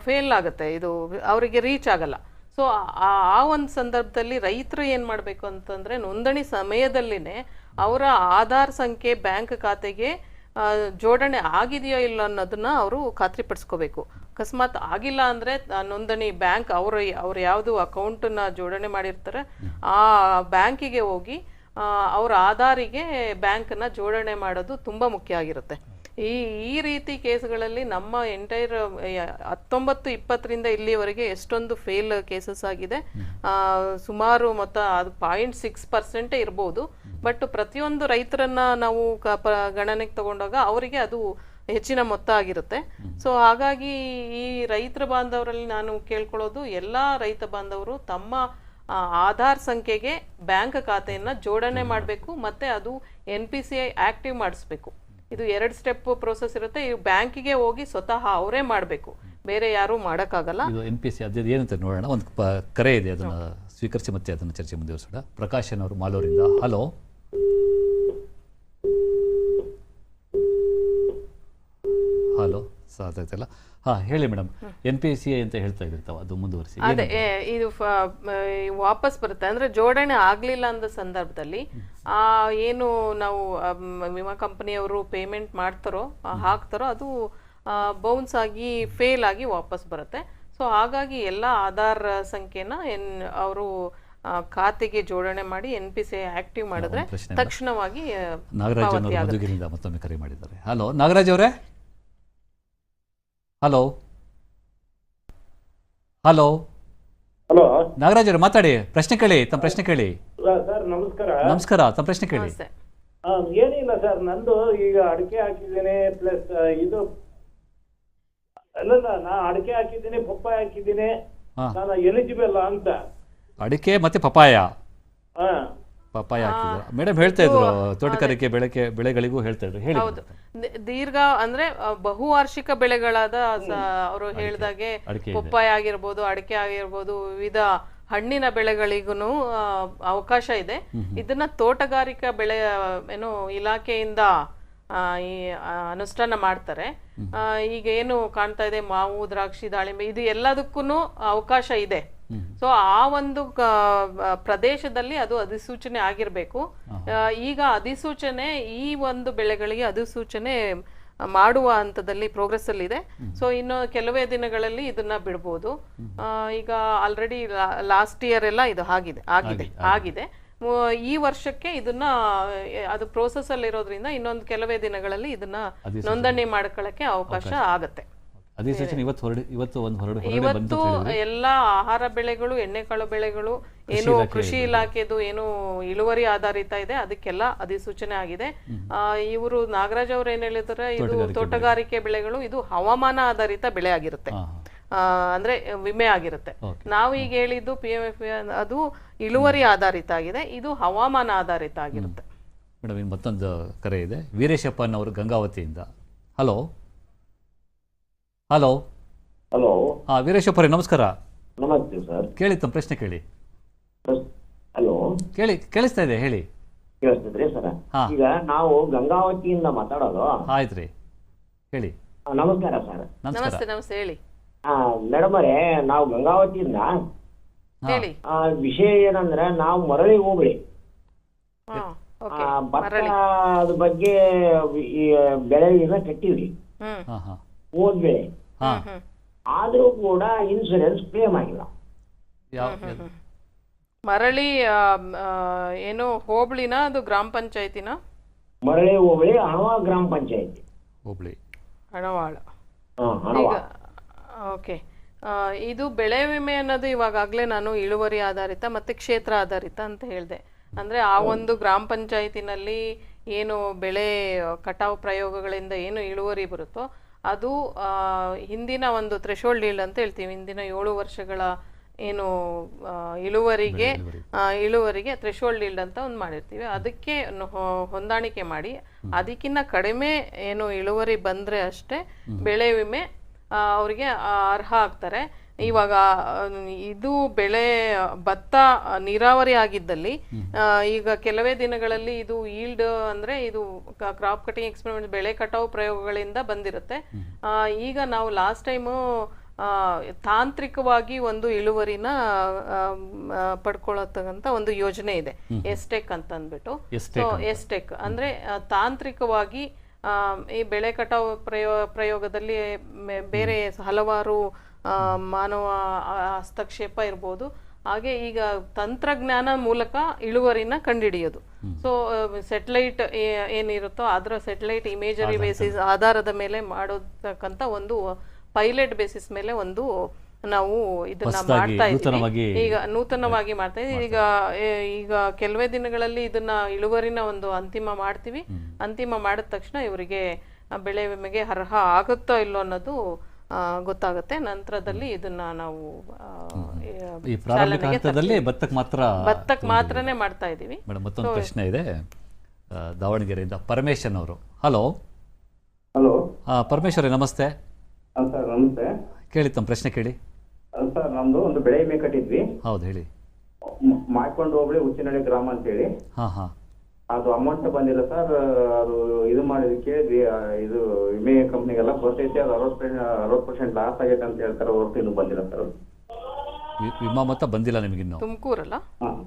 ಫೇಲ್ ಆಗುತ್ತೆ. ಇದು ಅವರಿಗೆ ರೀಚ್ ಆಗಲ್ಲ. ಸೊ ಆ ಆ ಒಂದು ಸಂದರ್ಭದಲ್ಲಿ ರೈತರು ಏನ್ ಮಾಡ್ಬೇಕು ಅಂತಂದ್ರೆ ನೋಂದಣಿ ಸಮಯದಲ್ಲಿನೇ ಅವರ ಆಧಾರ್ ಸಂಖ್ಯೆ ಬ್ಯಾಂಕ್ ಖಾತೆಗೆ ಜೋಡಣೆ ಆಗಿದೆಯೋ ಇಲ್ಲ ಅನ್ನೋದನ್ನ ಅವರು ಖಾತ್ರಿಪಡಿಸ್ಕೋಬೇಕು. ಅಕಸ್ಮಾತ್ ಆಗಿಲ್ಲ ಅಂದ್ರೆ ನೋಂದಣಿ ಬ್ಯಾಂಕ್ ಅವರು ಅವ್ರು ಯಾವುದು ಅಕೌಂಟನ್ನ ಜೋಡಣೆ ಮಾಡಿರ್ತಾರೆ. ಆ ಬ್ಯಾಂಕಿಗೆ ಹೋಗಿ ಅವ್ರ ಆಧಾರಿಗೆ ಬ್ಯಾಂಕನ್ನ ಜೋಡಣೆ ಮಾಡೋದು ತುಂಬಾ ಮುಖ್ಯ ಆಗಿರುತ್ತೆ. ಈ ಈ ರೀತಿ ಕೇಸ್ಗಳಲ್ಲಿ ನಮ್ಮ ಎಂಟೈರ್ ಹತ್ತೊಂಬತ್ತು ಇಪ್ಪತ್ತರಿಂದ ಇಲ್ಲಿವರೆಗೆ ಎಷ್ಟೊಂದು ಫೇಲ್ ಕೇಸಸ್ ಆಗಿದೆ. ಸುಮಾರು ಮೊತ್ತ ಅದು ಪಾಯಿಂಟ್ ಸಿಕ್ಸ್ ಪರ್ಸೆಂಟೇ ಇರ್ಬೋದು. ಬಟ್ ಪ್ರತಿಯೊಂದು ರೈತರನ್ನ ನಾವು ಗಣನೆಗೆ ತಗೊಂಡಾಗ ಅವರಿಗೆ ಅದು ಹೆಚ್ಚಿನ ಮೊತ್ತ ಆಗಿರುತ್ತೆ. ಸೊ ಹಾಗಾಗಿ ಈ ರೈತರ ಬಾಂಧವರಲ್ಲಿ ನಾನು ಕೇಳ್ಕೊಳ್ಳೋದು ಎಲ್ಲ ರೈತ ಬಾಂಧವರು ತಮ್ಮ ಆಧಾರ್ ಸಂಖ್ಯೆಗೆ ಬ್ಯಾಂಕ್ ಖಾತೆಯನ್ನು ಜೋಡಣೆ ಮಾಡಬೇಕು ಮತ್ತು ಅದು N P C I active ಮಾಡಿಸ್ಬೇಕು. ಇದು ಎರಡು ಸ್ಟೆಪ್ ಪ್ರೋಸೆಸ್ ಇರುತ್ತೆ. ಈ ಬ್ಯಾಂಕಿಗೆ ಹೋಗಿ ಸ್ವತಃ ಅವರೇ ಮಾಡಬೇಕು. ಬೇರೆ ಯಾರೂ ಮಾಡೋಕ್ಕಾಗಲ್ಲ. ಇದು ಎನ್ ಪಿ ಸಿ ಅದು ಏನಂತ ನೋಡೋಣ. ಒಂದು ಪ ಕರೆ ಇದೆ ಅದನ್ನು ಸ್ವೀಕರಿಸಿ ಮತ್ತೆ ಅದನ್ನು ಚರ್ಚೆ ಮುಂದುವರಿಸೋಣ. ಪ್ರಕಾಶನ್ ಅವರು ಮಾಲೂರಿಂದ. ಹಲೋ. ಹಲೋ ಸಾಧ್ಯತೆಲ್ಲ ಹಾ ಹೇಳಿ ಮೇಡಮ್ ಎನ್ ಪಿ ಸಿ ಅಂತ ಹೇಳ್ತಾ ಇದ್ರಿ ಅದು ಮುಂದುವರಿಸಿ. ಅದೇ ಇದು ವಾಪಸ್ ಬರುತ್ತೆ. ಅಂದ್ರೆ ಜೋಡಣೆ ಆಗ್ಲಿಲ್ಲ ಅಂದ ಸಂದರ್ಭದಲ್ಲಿ ಆ ಏನು ನಾವು ವಿಮಾ ಕಂಪನಿಯವರು ಪೇಮೆಂಟ್ ಮಾಡ್ತಾರೋ ಹಾಕ್ತಾರೋ ಅದು ಬೌನ್ಸ್ ಆಗಿ ಫೇಲ್ ಆಗಿ ವಾಪಸ್ ಬರುತ್ತೆ. ಸೊ ಹಾಗಾಗಿ ಎಲ್ಲ ಆಧಾರ್ ಸಂಖ್ಯೆನ ಎನ್ ಅವರು ಖಾತೆಗೆ ಜೋಡಣೆ ಮಾಡಿ ಎನ್ ಪಿ ಸಿ ಆಕ್ಟಿವ್ ಮಾಡಿದ್ರೆ ತಕ್ಷಣವಾಗಿ ನಾಗರಾಜ್ ಮತ್ತೊಮ್ಮೆ ಕರೆ ಮಾಡಿದ್ದಾರೆ. ಹಲೋ ನಾಗರಾಜ್ ಅವರೇ? ಹಲೋ ಹಲೋ ಹಲೋ ನಾಗರಾಜ್ ಅವರು ಮಾತಾಡಿ. ಪ್ರಶ್ನೆ ಕೇಳಿ ತಮ್ಮ ಪ್ರಶ್ನೆ ಕೇಳಿ. ಸರ್ ನಮಸ್ಕಾರ. ನಮಸ್ಕಾರ ತಮ್ಮ ಪ್ರಶ್ನೆ ಕೇಳಿ. ನಮಸ್ತೆ. ಆ, ಏನಿಲ್ಲ ಸರ್ ನಂದು ಈಗ ಅಡಿಕೆ ಹಾಕಿದ್ದೀನಿ ಪ್ಲಸ್ ಇದು ಅಲ್ಲಲ್ಲ ನಾ ಅಡಿಕೆ ಹಾಕಿದ್ದೀನಿ ಪಪ್ಪಾಯ ಹಾಕಿದ್ದೀನಿ. ಹಾ. ನಾನು ಎಲಿಜಿಬಲ್ ಅಂತ. ಅಡಿಕೆ ಮತ್ತೆ ಪಪಾಯ ಹಾ. ಪಪಾಯ ಹಾಕಿದ್ರು. ಮೇಡಮ್ ಹೇಳ್ತಾ ಇದ್ರು ತೋಟಗಾರಿಕೆ ಬೆಳೆಗೆ ಬೆಳೆಗಳಿಗೂ ಹೇಳ್ತಾ ಇದ್ರು. ಹೇಳಿ ಹೌದು. ದೀರ್ಘ ಅಂದ್ರೆ ಬಹುವಾರ್ಷಿಕ ಬೆಳೆಗಳಾದ ಅವರು ಹೇಳ್ದಾಗೆ. ಪಪ್ಪಾಯ ಆಗಿರ್ಬೋದು ಅಡಿಕೆ ಆಗಿರ್ಬೋದು ವಿವಿಧ ಹಣ್ಣಿನ ಬೆಳೆಗಳಿಗೂ ಅವಕಾಶ ಇದೆ. ಇದನ್ನ ತೋಟಗಾರಿಕಾ ಬೆಳೆ ಏನು ಇಲಾಖೆಯಿಂದ ಆ, ಈ ಅನುಷ್ಠಾನ ಮಾಡ್ತಾರೆ. ಈಗ ಏನು ಕಾಣ್ತಾ ಇದೆ ಮಾವು ದ್ರಾಕ್ಷಿ ದಾಳಿಂಬೆ ಇದು ಎಲ್ಲದಕ್ಕೂ ಅವಕಾಶ ಇದೆ. ಸೊ ಆ ಒಂದು ಪ್ರದೇಶದಲ್ಲಿ ಅದು ಅಧಿಸೂಚನೆ ಆಗಿರಬೇಕು. ಈಗ ಅಧಿಸೂಚನೆ ಈ ಒಂದು ಬೆಳೆಗಳಿಗೆ ಅಧಿಸೂಚನೆ ಮಾಡುವ ಹಂತದಲ್ಲಿ ಪ್ರೋಗ್ರೆಸ್ ಅಲ್ಲಿ ಇದೆ. ಸೊ ಇನ್ನು ಕೆಲವೇ ದಿನಗಳಲ್ಲಿ ಇದನ್ನ ಬಿಡ್ಬೋದು. ಆ, ಈಗ ಆಲ್ರೆಡಿ ಲಾಸ್ಟ್ ಇಯರ್ ಎಲ್ಲ ಇದು ಆಗಿದೆ ಆಗಿದೆ ಆಗಿದೆ ಈ ವರ್ಷಕ್ಕೆ ಇದನ್ನ ಅದು ಪ್ರೋಸೆಸ್ ಅಲ್ಲಿ ಇರೋದ್ರಿಂದ ಇನ್ನೊಂದು ಕೆಲವೇ ದಿನಗಳಲ್ಲಿ ಇದನ್ನ ನೋಂದಣಿ ಮಾಡ್ಕೊಳ್ಳಕ್ಕೆ ಅವಕಾಶ. ಆಗತ್ತೆ. ಅಧಿಸೂಚನೆ ಇವತ್ತು ಹೊರಡಿ ಇವತ್ತು ಒಂದು ಹೊರಡು ಹೊರಡೆ ಇವತ್ತು ಬಂತು ಎಲ್ಲಾ ಆಹಾರ ಬೆಳೆಗಳು ಎಣ್ಣೆಕಾಳು ಬೆಳೆಗಳು ಏನು ಕೃಷಿ ಇಲಾಖೆದು ಏನು ಇಳುವರಿ ಆಧಾರಿತ ಇದೆ ಅದಕ್ಕೆಲ್ಲ ಅಧಿಸೂಚನೆ ಆಗಿದೆ. ಇವರು ನಾಗರಾಜ್ ಅವ್ರು ಏನ್ ಹೇಳಿದ್ರೆ ಇದು ತೋಟಗಾರಿಕೆ ಬೆಳೆಗಳು ಇದು ಹವಾಮಾನ ಆಧಾರಿತ ಬೆಳೆ ಆಗಿರುತ್ತೆ. ಅಂದ್ರೆ ವಿಮೆ ಆಗಿರುತ್ತೆ. ನಾವು ಈಗ ಹೇಳಿದ್ದು ಪಿ ಎಂ ಎಫ್ ಅದು ಇಳುವರಿ ಆಧಾರಿತ ಆಗಿದೆ ಇದು ಹವಾಮಾನ ಆಧಾರಿತ ಆಗಿರುತ್ತೆ. ಮೇಡಮ್ ಮತ್ತೊಂದು ಕರೆ ಇದೆ. ವೀರೇಶಪ್ಪನ್ ಅವರು ಗಂಗಾವತಿಯಿಂದ. ಹಲೋ? ಹಲೋ ಹಲೋ ಹಾ ವೀರೇಶಪ್ಪರೇ ನಮಸ್ಕಾರ. ನಮಸ್ತೆ ಸರ್. ಕೇಳಿ ತಮ್ಮ ಪ್ರಶ್ನೆ ಕೇಳಿ. ಹಲೋ. ಕೇಳಿ ಕೇಳಿಸ್ತಾ ಇದೆ ಹೇಳಿ. ಕೇಳಿಸ್ತಿದ್ರಿ ಸರ್? ಹಾ. ಈಗ ನಾವು ಗಂಗಾವತಿಯಿಂದ ಮಾತಾಡೋದು. ಆಯ್ತು ರೀ. ಹೇಳಿ. ಆ, ನಮಸ್ಕಾರ ಸರ್. ನಮಸ್ಕಾರ. ನಮಸ್ತೆ ನಮಸ್ತೆ ಹೇಳಿ. ಮೇಡಮ್ ಅವರೇ ನಾವು ಗಂಗಾವತಿಯಿಂದ ಹೇಳಿ ಆ, ವಿಷಯ ಏನಂದ್ರೆ ನಾವು ಮರಳಿ ಹೋಗ್ಲಿ ಹಾ ಆ, ಓಕೆ ಭತ್ತದ ಬಗ್ಗೆ ಈ ಕಟ್ಟಿವ್ರಿ ಹ್ಮ್. ಹಾಂ ಹಾಂ. ಹೋದ್ ಬೆಳೆ ಹಾಂ. ಹ್ಮ್ ಆದ್ರೂ ಕೂಡ ಇನ್ಸೂರೆನ್ಸ್ ಕ್ಲೇಮ್ ಆಗಿಲ್ಲ. ಮರಳಿ ಏನು ಹೋಬಳಿನ ಅದು ಗ್ರಾಮ ಪಂಚಾಯತಿನ? ಮರಳಿ ಹೋಬಳಿ ಹಣವ ಗ್ರಾಮ ಪಂಚಾಯತಿ. ಹೋಬಳಿ. ಹಣವಾಳ. ಓಕೆ. ಇದು ಬೆಳೆ ವಿಮೆ ಅನ್ನೋದು ಇವಾಗಲೇ ನಾನು ಇಳುವರಿ ಆಧಾರಿತ ಮತ್ತೆ ಕ್ಷೇತ್ರ ಆಧಾರಿತ ಅಂತ ಹೇಳಿದೆ. ಅಂದ್ರೆ ಆ ಒಂದು ಗ್ರಾಮ ಪಂಚಾಯತಿನಲ್ಲಿ ಏನು ಬೆಳೆ ಕಟಾವು ಪ್ರಯೋಗಗಳಿಂದ ಏನು ಇಳುವರಿ ಬರುತ್ತೋ ಅದು ಹಿಂದಿನ ಒಂದು ಥ್ರೆಶೋಲ್ಡ್ ಈಲ್ಡ್ ಅಂತ ಹೇಳ್ತೀವಿ. ಹಿಂದಿನ ಏಳು ವರ್ಷಗಳ ಏನು ಇಳುವರಿಗೆ ಇಳುವರಿಗೆ. ಥ್ರೆಶೋಲ್ಡ್ ಈಲ್ಡ್ ಅಂತ ಒಂದು ಮಾಡಿರ್ತೀವಿ. ಅದಕ್ಕೆ ಹೊಂದಾಣಿಕೆ ಮಾಡಿ. ಅದಕ್ಕಿಂತ ಕಡಿಮೆ ಏನು ಇಳುವರಿ ಬಂದರೆ ಅಷ್ಟೇ ಬೆಳೆ ವಿಮೆ ಅವರಿಗೆ ಅರ್ಹ ಆಗ್ತಾರೆ. ಇವಾಗ ಇದು ಬೆಳೆ ಭತ್ತ ನೀರಾವರಿ ಆಗಿದ್ದಲ್ಲಿ ಈಗ ಕೆಲವೇ ದಿನಗಳಲ್ಲಿ ಇದು ಈಲ್ಡ್ ಅಂದ್ರೆ ಇದು ಕ್ರಾಪ್ ಕಟಿಂಗ್ ಎಕ್ಸ್ಪೆರಿಮೆಂಟ್ ಬೆಳೆ ಕಟಾವು ಪ್ರಯೋಗಗಳಿಂದ ಬಂದಿರುತ್ತೆ. ಈಗ ನಾವು ಲಾಸ್ಟ್ ಟೈಮು ತಾಂತ್ರಿಕವಾಗಿ ಒಂದು ಇಳುವರಿನ ಆ, ಒಂದು ಯೋಜನೆ ಇದೆ. ಎಸ್ಟೆಕ್ ಅಂತ ಅಂದ್ಬಿಟ್ಟು ಸೊ ಎಸ್ಟೆಕ್ ಅಂದ್ರೆ ತಾಂತ್ರಿಕವಾಗಿ ಈ ಬೆಳೆ ಕಟಾವು ಪ್ರಯೋ ಪ್ರಯೋಗದಲ್ಲಿ ಬೇರೆ ಹಲವಾರು ಮಾನವ ಹಸ್ತಕ್ಷೇಪ ಇರ್ಬೋದು. ಹಾಗೆ ಈಗ ತಂತ್ರಜ್ಞಾನ ಮೂಲಕ ಇಳುವರಿನ ಕಂಡುಹಿಡಿಯೋದು ಸೊ ಸೆಟಲೈಟ್ ಏನಿರುತ್ತೋ ಅದರ ಸೆಟಲೈಟ್ ಇಮೇಜರಿ ಬೇಸಿಸ್ ಆಧಾರದ ಮೇಲೆ ಮಾಡೋದಕ್ಕಂತ ಒಂದು ಪೈಲಟ್ ಬೇಸಿಸ್ ಮೇಲೆ ಒಂದು ನಾವು ಇದನ್ನ ಮಾಡ್ತಾ ಇದ್ದೀವಿ ಈಗ ನೂತನವಾಗಿ ಮಾಡ್ತಾ ಇದ್ದೀವಿ ಈಗ ಈಗ ಕೆಲವೇ ದಿನಗಳಲ್ಲಿ ಇದನ್ನ ಇಳುವರಿನ ಒಂದು ಅಂತಿಮ ಮಾಡ್ತೀವಿ. ಅಂತಿಮ ಮಾಡಿದ ತಕ್ಷಣ ಇವರಿಗೆ ಬೆಳೆ ವಿಮೆಗೆ ಅರ್ಹ ಆಗುತ್ತೋ ಇಲ್ಲೋ ಅನ್ನೋದು ಗೊತ್ತಾಗುತ್ತೆ. ನಂತರದಲ್ಲಿ ಇದನ್ನ ನಾವು ಈ ಪ್ರಾರಂಭಿಕ ಹಂತದಲ್ಲಿ ಭತ್ತಕ್ಕೆ ಮಾತ್ರ ಭತ್ತಕ್ಕೆ ಮಾತ್ರನೇ ಮಾಡ್ತಾ ಇದ್ದೀವಿ. ಮೇಡಮ್ ಮತ್ತೊಂದು ಪ್ರಶ್ನೆ ಇದೆ. ದಾವಣಗೆರೆಯಿಂದ ಪರಮೇಶನ್ ಅವರು. ಹಲೋ. ಹಲೋ. ಪರಮೇಶ್ವರೇ ನಮಸ್ತೆ. ಸರ್ ನಮಸ್ತೆ. ಕೇಳಿ ತಮ್ಮ ಪ್ರಶ್ನೆ ಕೇಳಿ. ಸರ್ ನಮ್ದು ಒಂದು ಬೆಳೆ ವಿಮೆ ಕಟ್ಟಿದ್ವಿ. ಹೌದು ಹೇಳಿ. ಮಾಡ್ಕೊಂಡು ಹೋಗ್ಲಿ ಉಚ್ಚಿನಳ್ಳಿ ಗ್ರಾಮ ಅಂತೇಳಿ. ಹಾ ಹಾಂ. ಅದು ಅಮೌಂಟ್ ಬಂದಿಲ್ಲ ಸರ್ ಅದು ಇದು ಮಾಡಿದಕ್ಕೆ ಇದು ವಿಮೆ ಕಂಪ್ನಿಗೆಲ್ಲ ಬರ್ತೈತೆ ಅದು ಅರವತ್ತು ಅರವತ್ತು ಪರ್ಸೆಂಟ್ ಲಾಸ್ ಆಗೈತೆ ಅಂತ ಹೇಳ್ತಾರೆ ಹೊರತು ಇನ್ನೂ ಬಂದಿಲ್ಲ ಸರ್ ಅದು. ವಿಮಾ ಮೊತ್ತ ಬಂದಿಲ್ಲ ನಿಮಗಿನ್ನು ತುಮಕೂರಲ್ಲ? ಹಾಂ.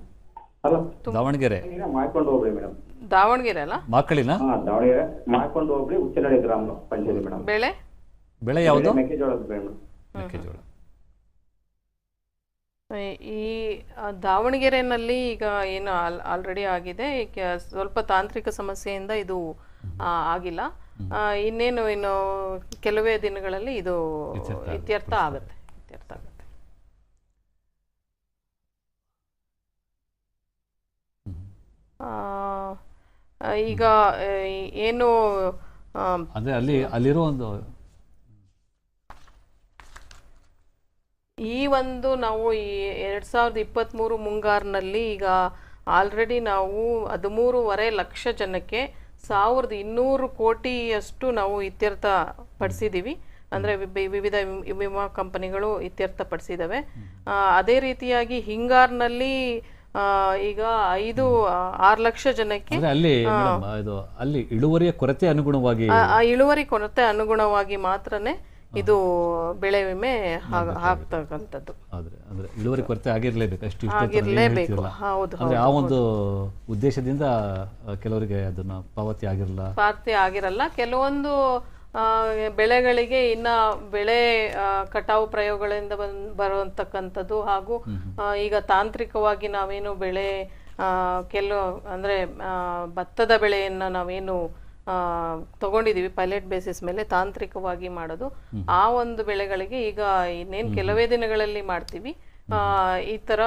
ಅಲ್ಲ. ದಾವಣಗೆರೆ? ಮಾಡ್ಕೊಂಡು ಹೋಗ್ರಿ ಮೇಡಮ್ ದಾವಣಗೆರೆ ಅಲ್ಲ? ಮಾಕಳಿನ? ಹಾಂ ದಾವಣಗೆರೆ ಮಾಡ್ಕೊಂಡು ಹೋಗ್ರಿ ಉಚ್ಚನಹಳ್ಳಿ ಗ್ರಾಮ ಪಂಚಾಯಿತಿ ಮೇಡಮ್ ಬೆಳೆ? ಬೆಳೆ ಯಾವುದು? ಮೆಕ್ಕೆಜೋಳದ ಬೆಳೆ ಮೇಡಮ್ ಮೆಕ್ಕೆಜೋಳ. ಈ- ದಾವಣಗೆರೆನಲ್ಲಿ ಈಗ ಏನು ಆಲ್ ಆಲ್ರೆಡಿ ಆಗಿದೆ. ಸ್ವಲ್ಪ ತಾಂತ್ರಿಕ ಸಮಸ್ಯೆಯಿಂದ ಇದು ಆಗಿಲ್ಲ. ಇನ್ನೇನು ಇನ್ನು ಕೆಲವೇ ದಿನಗಳಲ್ಲಿ ಇದು ಇತ್ಯರ್ಥ ಆಗುತ್ತೆ ಇತ್ಯರ್ಥ ಆಗುತ್ತೆ ಈಗ ಏನು ಅದೇ ಅಲ್ಲಿ ಅಲ್ಲಿರೋ ಒಂದು ಈ ಒಂದು ನಾವು ಈ ಎರಡು ಸಾವಿರದ ಇಪ್ಪತ್ತ್ಮೂರು ಮುಂಗಾರಿನಲ್ಲಿ ಈಗ ಆಲ್ರೆಡಿ ನಾವು ಹದಿಮೂರುವರೆ ಲಕ್ಷ ಜನಕ್ಕೆ ಸಾವಿರದ ಇನ್ನೂರು ಕೋಟಿಯಷ್ಟು ನಾವು ಇತ್ಯರ್ಥ ಪಡಿಸಿದ್ದೀವಿ ಅಂದರೆ ವಿವಿಧ ವಿಮ್- ಕಂಪನಿಗಳು ಇತ್ಯರ್ಥ ಪಡಿಸಿದ್ದಾವೆ ಅದೇ ರೀತಿಯಾಗಿ ಹಿಂಗಾರ್ನಲ್ಲಿ ಈಗ ಐದು ಆರು ಲಕ್ಷ ಜನಕ್ಕೆ ಅಲ್ಲಿ ಅಲ್ಲಿ ಇಳುವರಿಯ ಕೊರತೆ ಅನುಗುಣವಾಗಿ ಇಳುವರಿ ಕೊರತೆ ಅನುಗುಣವಾಗಿ ಮಾತ್ರನೇ ಇದು ಬೆಳೆ ವಿಮೆ ಹಾಕ್ತಕ್ಕಂಥದ್ದು. ಆದ್ರೆ ಅಂದ್ರೆ ಇಳುವರಿ ಕೊರತೆ ಆಗಿರ್ಲೇಬೇಕು. ಅಷ್ಟು ಇಷ್ಟು ಅಂತ ನೀವು ಆಗಿರ್ಲೇಬೇಕು. ಹೇಳ್ತೀರಲ್ಲ. ಹೌದು, ಅಂದ್ರೆ ಆ ಒಂದು ಉದ್ದೇಶದಿಂದ ಕೆಲವರಿಗೆ ಅದನ್ನ ಪಾವತಿ ಆಗಿರಲ್ಲ. ಪಾವತಿ ಆಗಿರಲ್ಲ. ಕೆಲವೊಂದು ಆ, ಬೆಳೆಗಳಿಗೆ ಇನ್ನ ಬೆಳೆ ಆ, ಕಟಾವು ಪ್ರಯೋಗಗಳಿಂದ ಬಂದ್ ಬರುವಂತಕ್ಕಂಥದ್ದು ಹಾಗೂ ಆ, ಈಗ ತಾಂತ್ರಿಕವಾಗಿ ನಾವೇನು ಬೆಳೆ ಆ, ಕೆಲವು ಅಂದ್ರೆ ಆ, ಭತ್ತದ ಬೆಳೆಯನ್ನ ನಾವೇನು ಆ, ತಗೊಂಡಿದೀವಿ ಪೈಲಟ್ ಬೇಸಿಸ್ ಮೇಲೆ ತಾಂತ್ರಿಕವಾಗಿ ಮಾಡೋದು. ಆ ಒಂದು ಬೆಳೆಗಳಿಗೆ ಈಗ ಇನ್ನೇನು ಕೆಲವೇ ದಿನಗಳಲ್ಲಿ ಮಾಡ್ತೀವಿ. ಆ, ಈ ತರ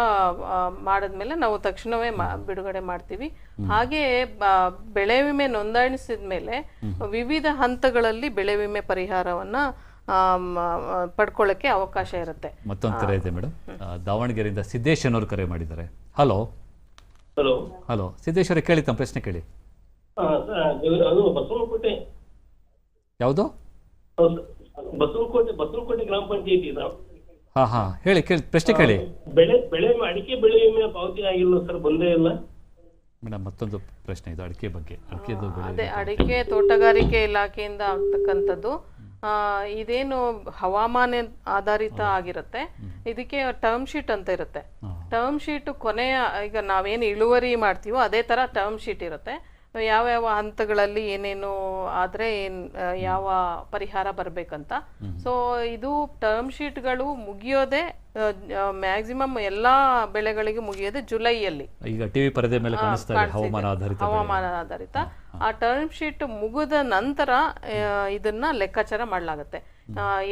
ಆ, ಮಾಡಿದ್ಮೇಲೆ ನಾವು ತಕ್ಷಣವೇ ಮಾ- ಬಿಡುಗಡೆ ಮಾಡ್ತೀವಿ. ಹಾಗೆ ಬ- ಬೆಳೆ ವಿಮೆ ನೋಂದಾಯಿಸಿದ ಮೇಲೆ ವಿವಿಧ ಹಂತಗಳಲ್ಲಿ ಬೆಳೆ ವಿಮೆ ಪರಿಹಾರವನ್ನ ಪಡ್ಕೊಳ್ಳಕ್ಕೆ ಅವಕಾಶ ಇರುತ್ತೆ. ಮತ್ತೊಂದು ಕರೆ ಇದೆ ಮೇಡಮ್ ದಾವಣಗೆರೆಯಿಂದ ಸಿದ್ದೇಶ್ ಅನ್ನೋರು ಕರೆ ಮಾಡಿದ್ದಾರೆ. ಹಲೋ. ಹಲೋ. ಹಲೋ. ಸಿದ್ದೇಶ್ವರ ಕೇಳಿ ತಮ್ಮ ಪ್ರಶ್ನೆ ಕೇಳಿ. ಅದು ಬಸವನಕೋಟೆ. ಯಾವುದು? ಹೌದು, ಬಸವನಕೋಟೆ ಬಸವನಕೋಟೆ ಗ್ರಾಮ ಪಂಚಾಯತಿ ಹಾ ಹಾ. ಹೇಳಿ ಕೇಳಿ ಪ್ರಶ್ನೆ ಕೇಳಿ. ಬೆಳೆ ಬೆಳೆ ಅಡಿಕೆ ಬೆಳೆ ವಿಮೆ ಪಾವತಿ ಆಗಿಲ್ಲ ಸರ್ ಬಂದೇ ಇಲ್ಲ. ಮೇಡಮ್ ಮತ್ತೊಂದು ಪ್ರಶ್ನೆ ಇದು ಅಡಿಕೆ ಬಗ್ಗೆ. ಅಡಿಕೆದು ಅದೇ ಅಡಿಕೆ ತೋಟಗಾರಿಕೆ ಇಲಾಖೆಯಿಂದ ಆಗ್ತಕ್ಕಂಥದ್ದು. ಆ, ಇದೇನು ಹವಾಮಾನ ಆಧಾರಿತ ಆಗಿರುತ್ತೆ. ಇದಕ್ಕೆ ಟರ್ಮ್ ಶೀಟ್ ಅಂತ ಇರುತ್ತೆ. ಟರ್ಮ್ ಶೀಟ್ ಕೊನೆಯ ಈಗ ನಾವೇನು ಇಳುವರಿ ಮಾಡ್ತೀವೋ ಅದೇ ತರ ಟರ್ಮ್ ಶೀಟ್ ಇರುತ್ತೆ. ಯಾವ ಯಾವ ಹಂತಗಳಲ್ಲಿ ಏನೇನು ಆದರೆ ಏನ್ ಯಾವ ಪರಿಹಾರ ಬರಬೇಕಂತ. ಸೊ ಇದು ಟರ್ಮ್ ಶೀಟ್ಗಳು ಮುಗಿಯೋದೇ ಮ್ಯಾಕ್ಸಿಮಮ್ ಎಲ್ಲಾ ಬೆಳೆಗಳಿಗೆ ಮುಗಿಯೋದೇ ಜುಲೈಯಲ್ಲಿ. ಈಗ ಟಿವಿ ಪರದೆ ಮೇಲೆ ಹವಾಮಾನ ಆಧಾರಿತ ಹವಾಮಾನ ಆಧಾರಿತ. ಆ ಟರ್ಮ್ ಶೀಟ್ ಮುಗಿದ ನಂತರ ಇದನ್ನ ಲೆಕ್ಕಾಚಾರ ಮಾಡಲಾಗುತ್ತೆ.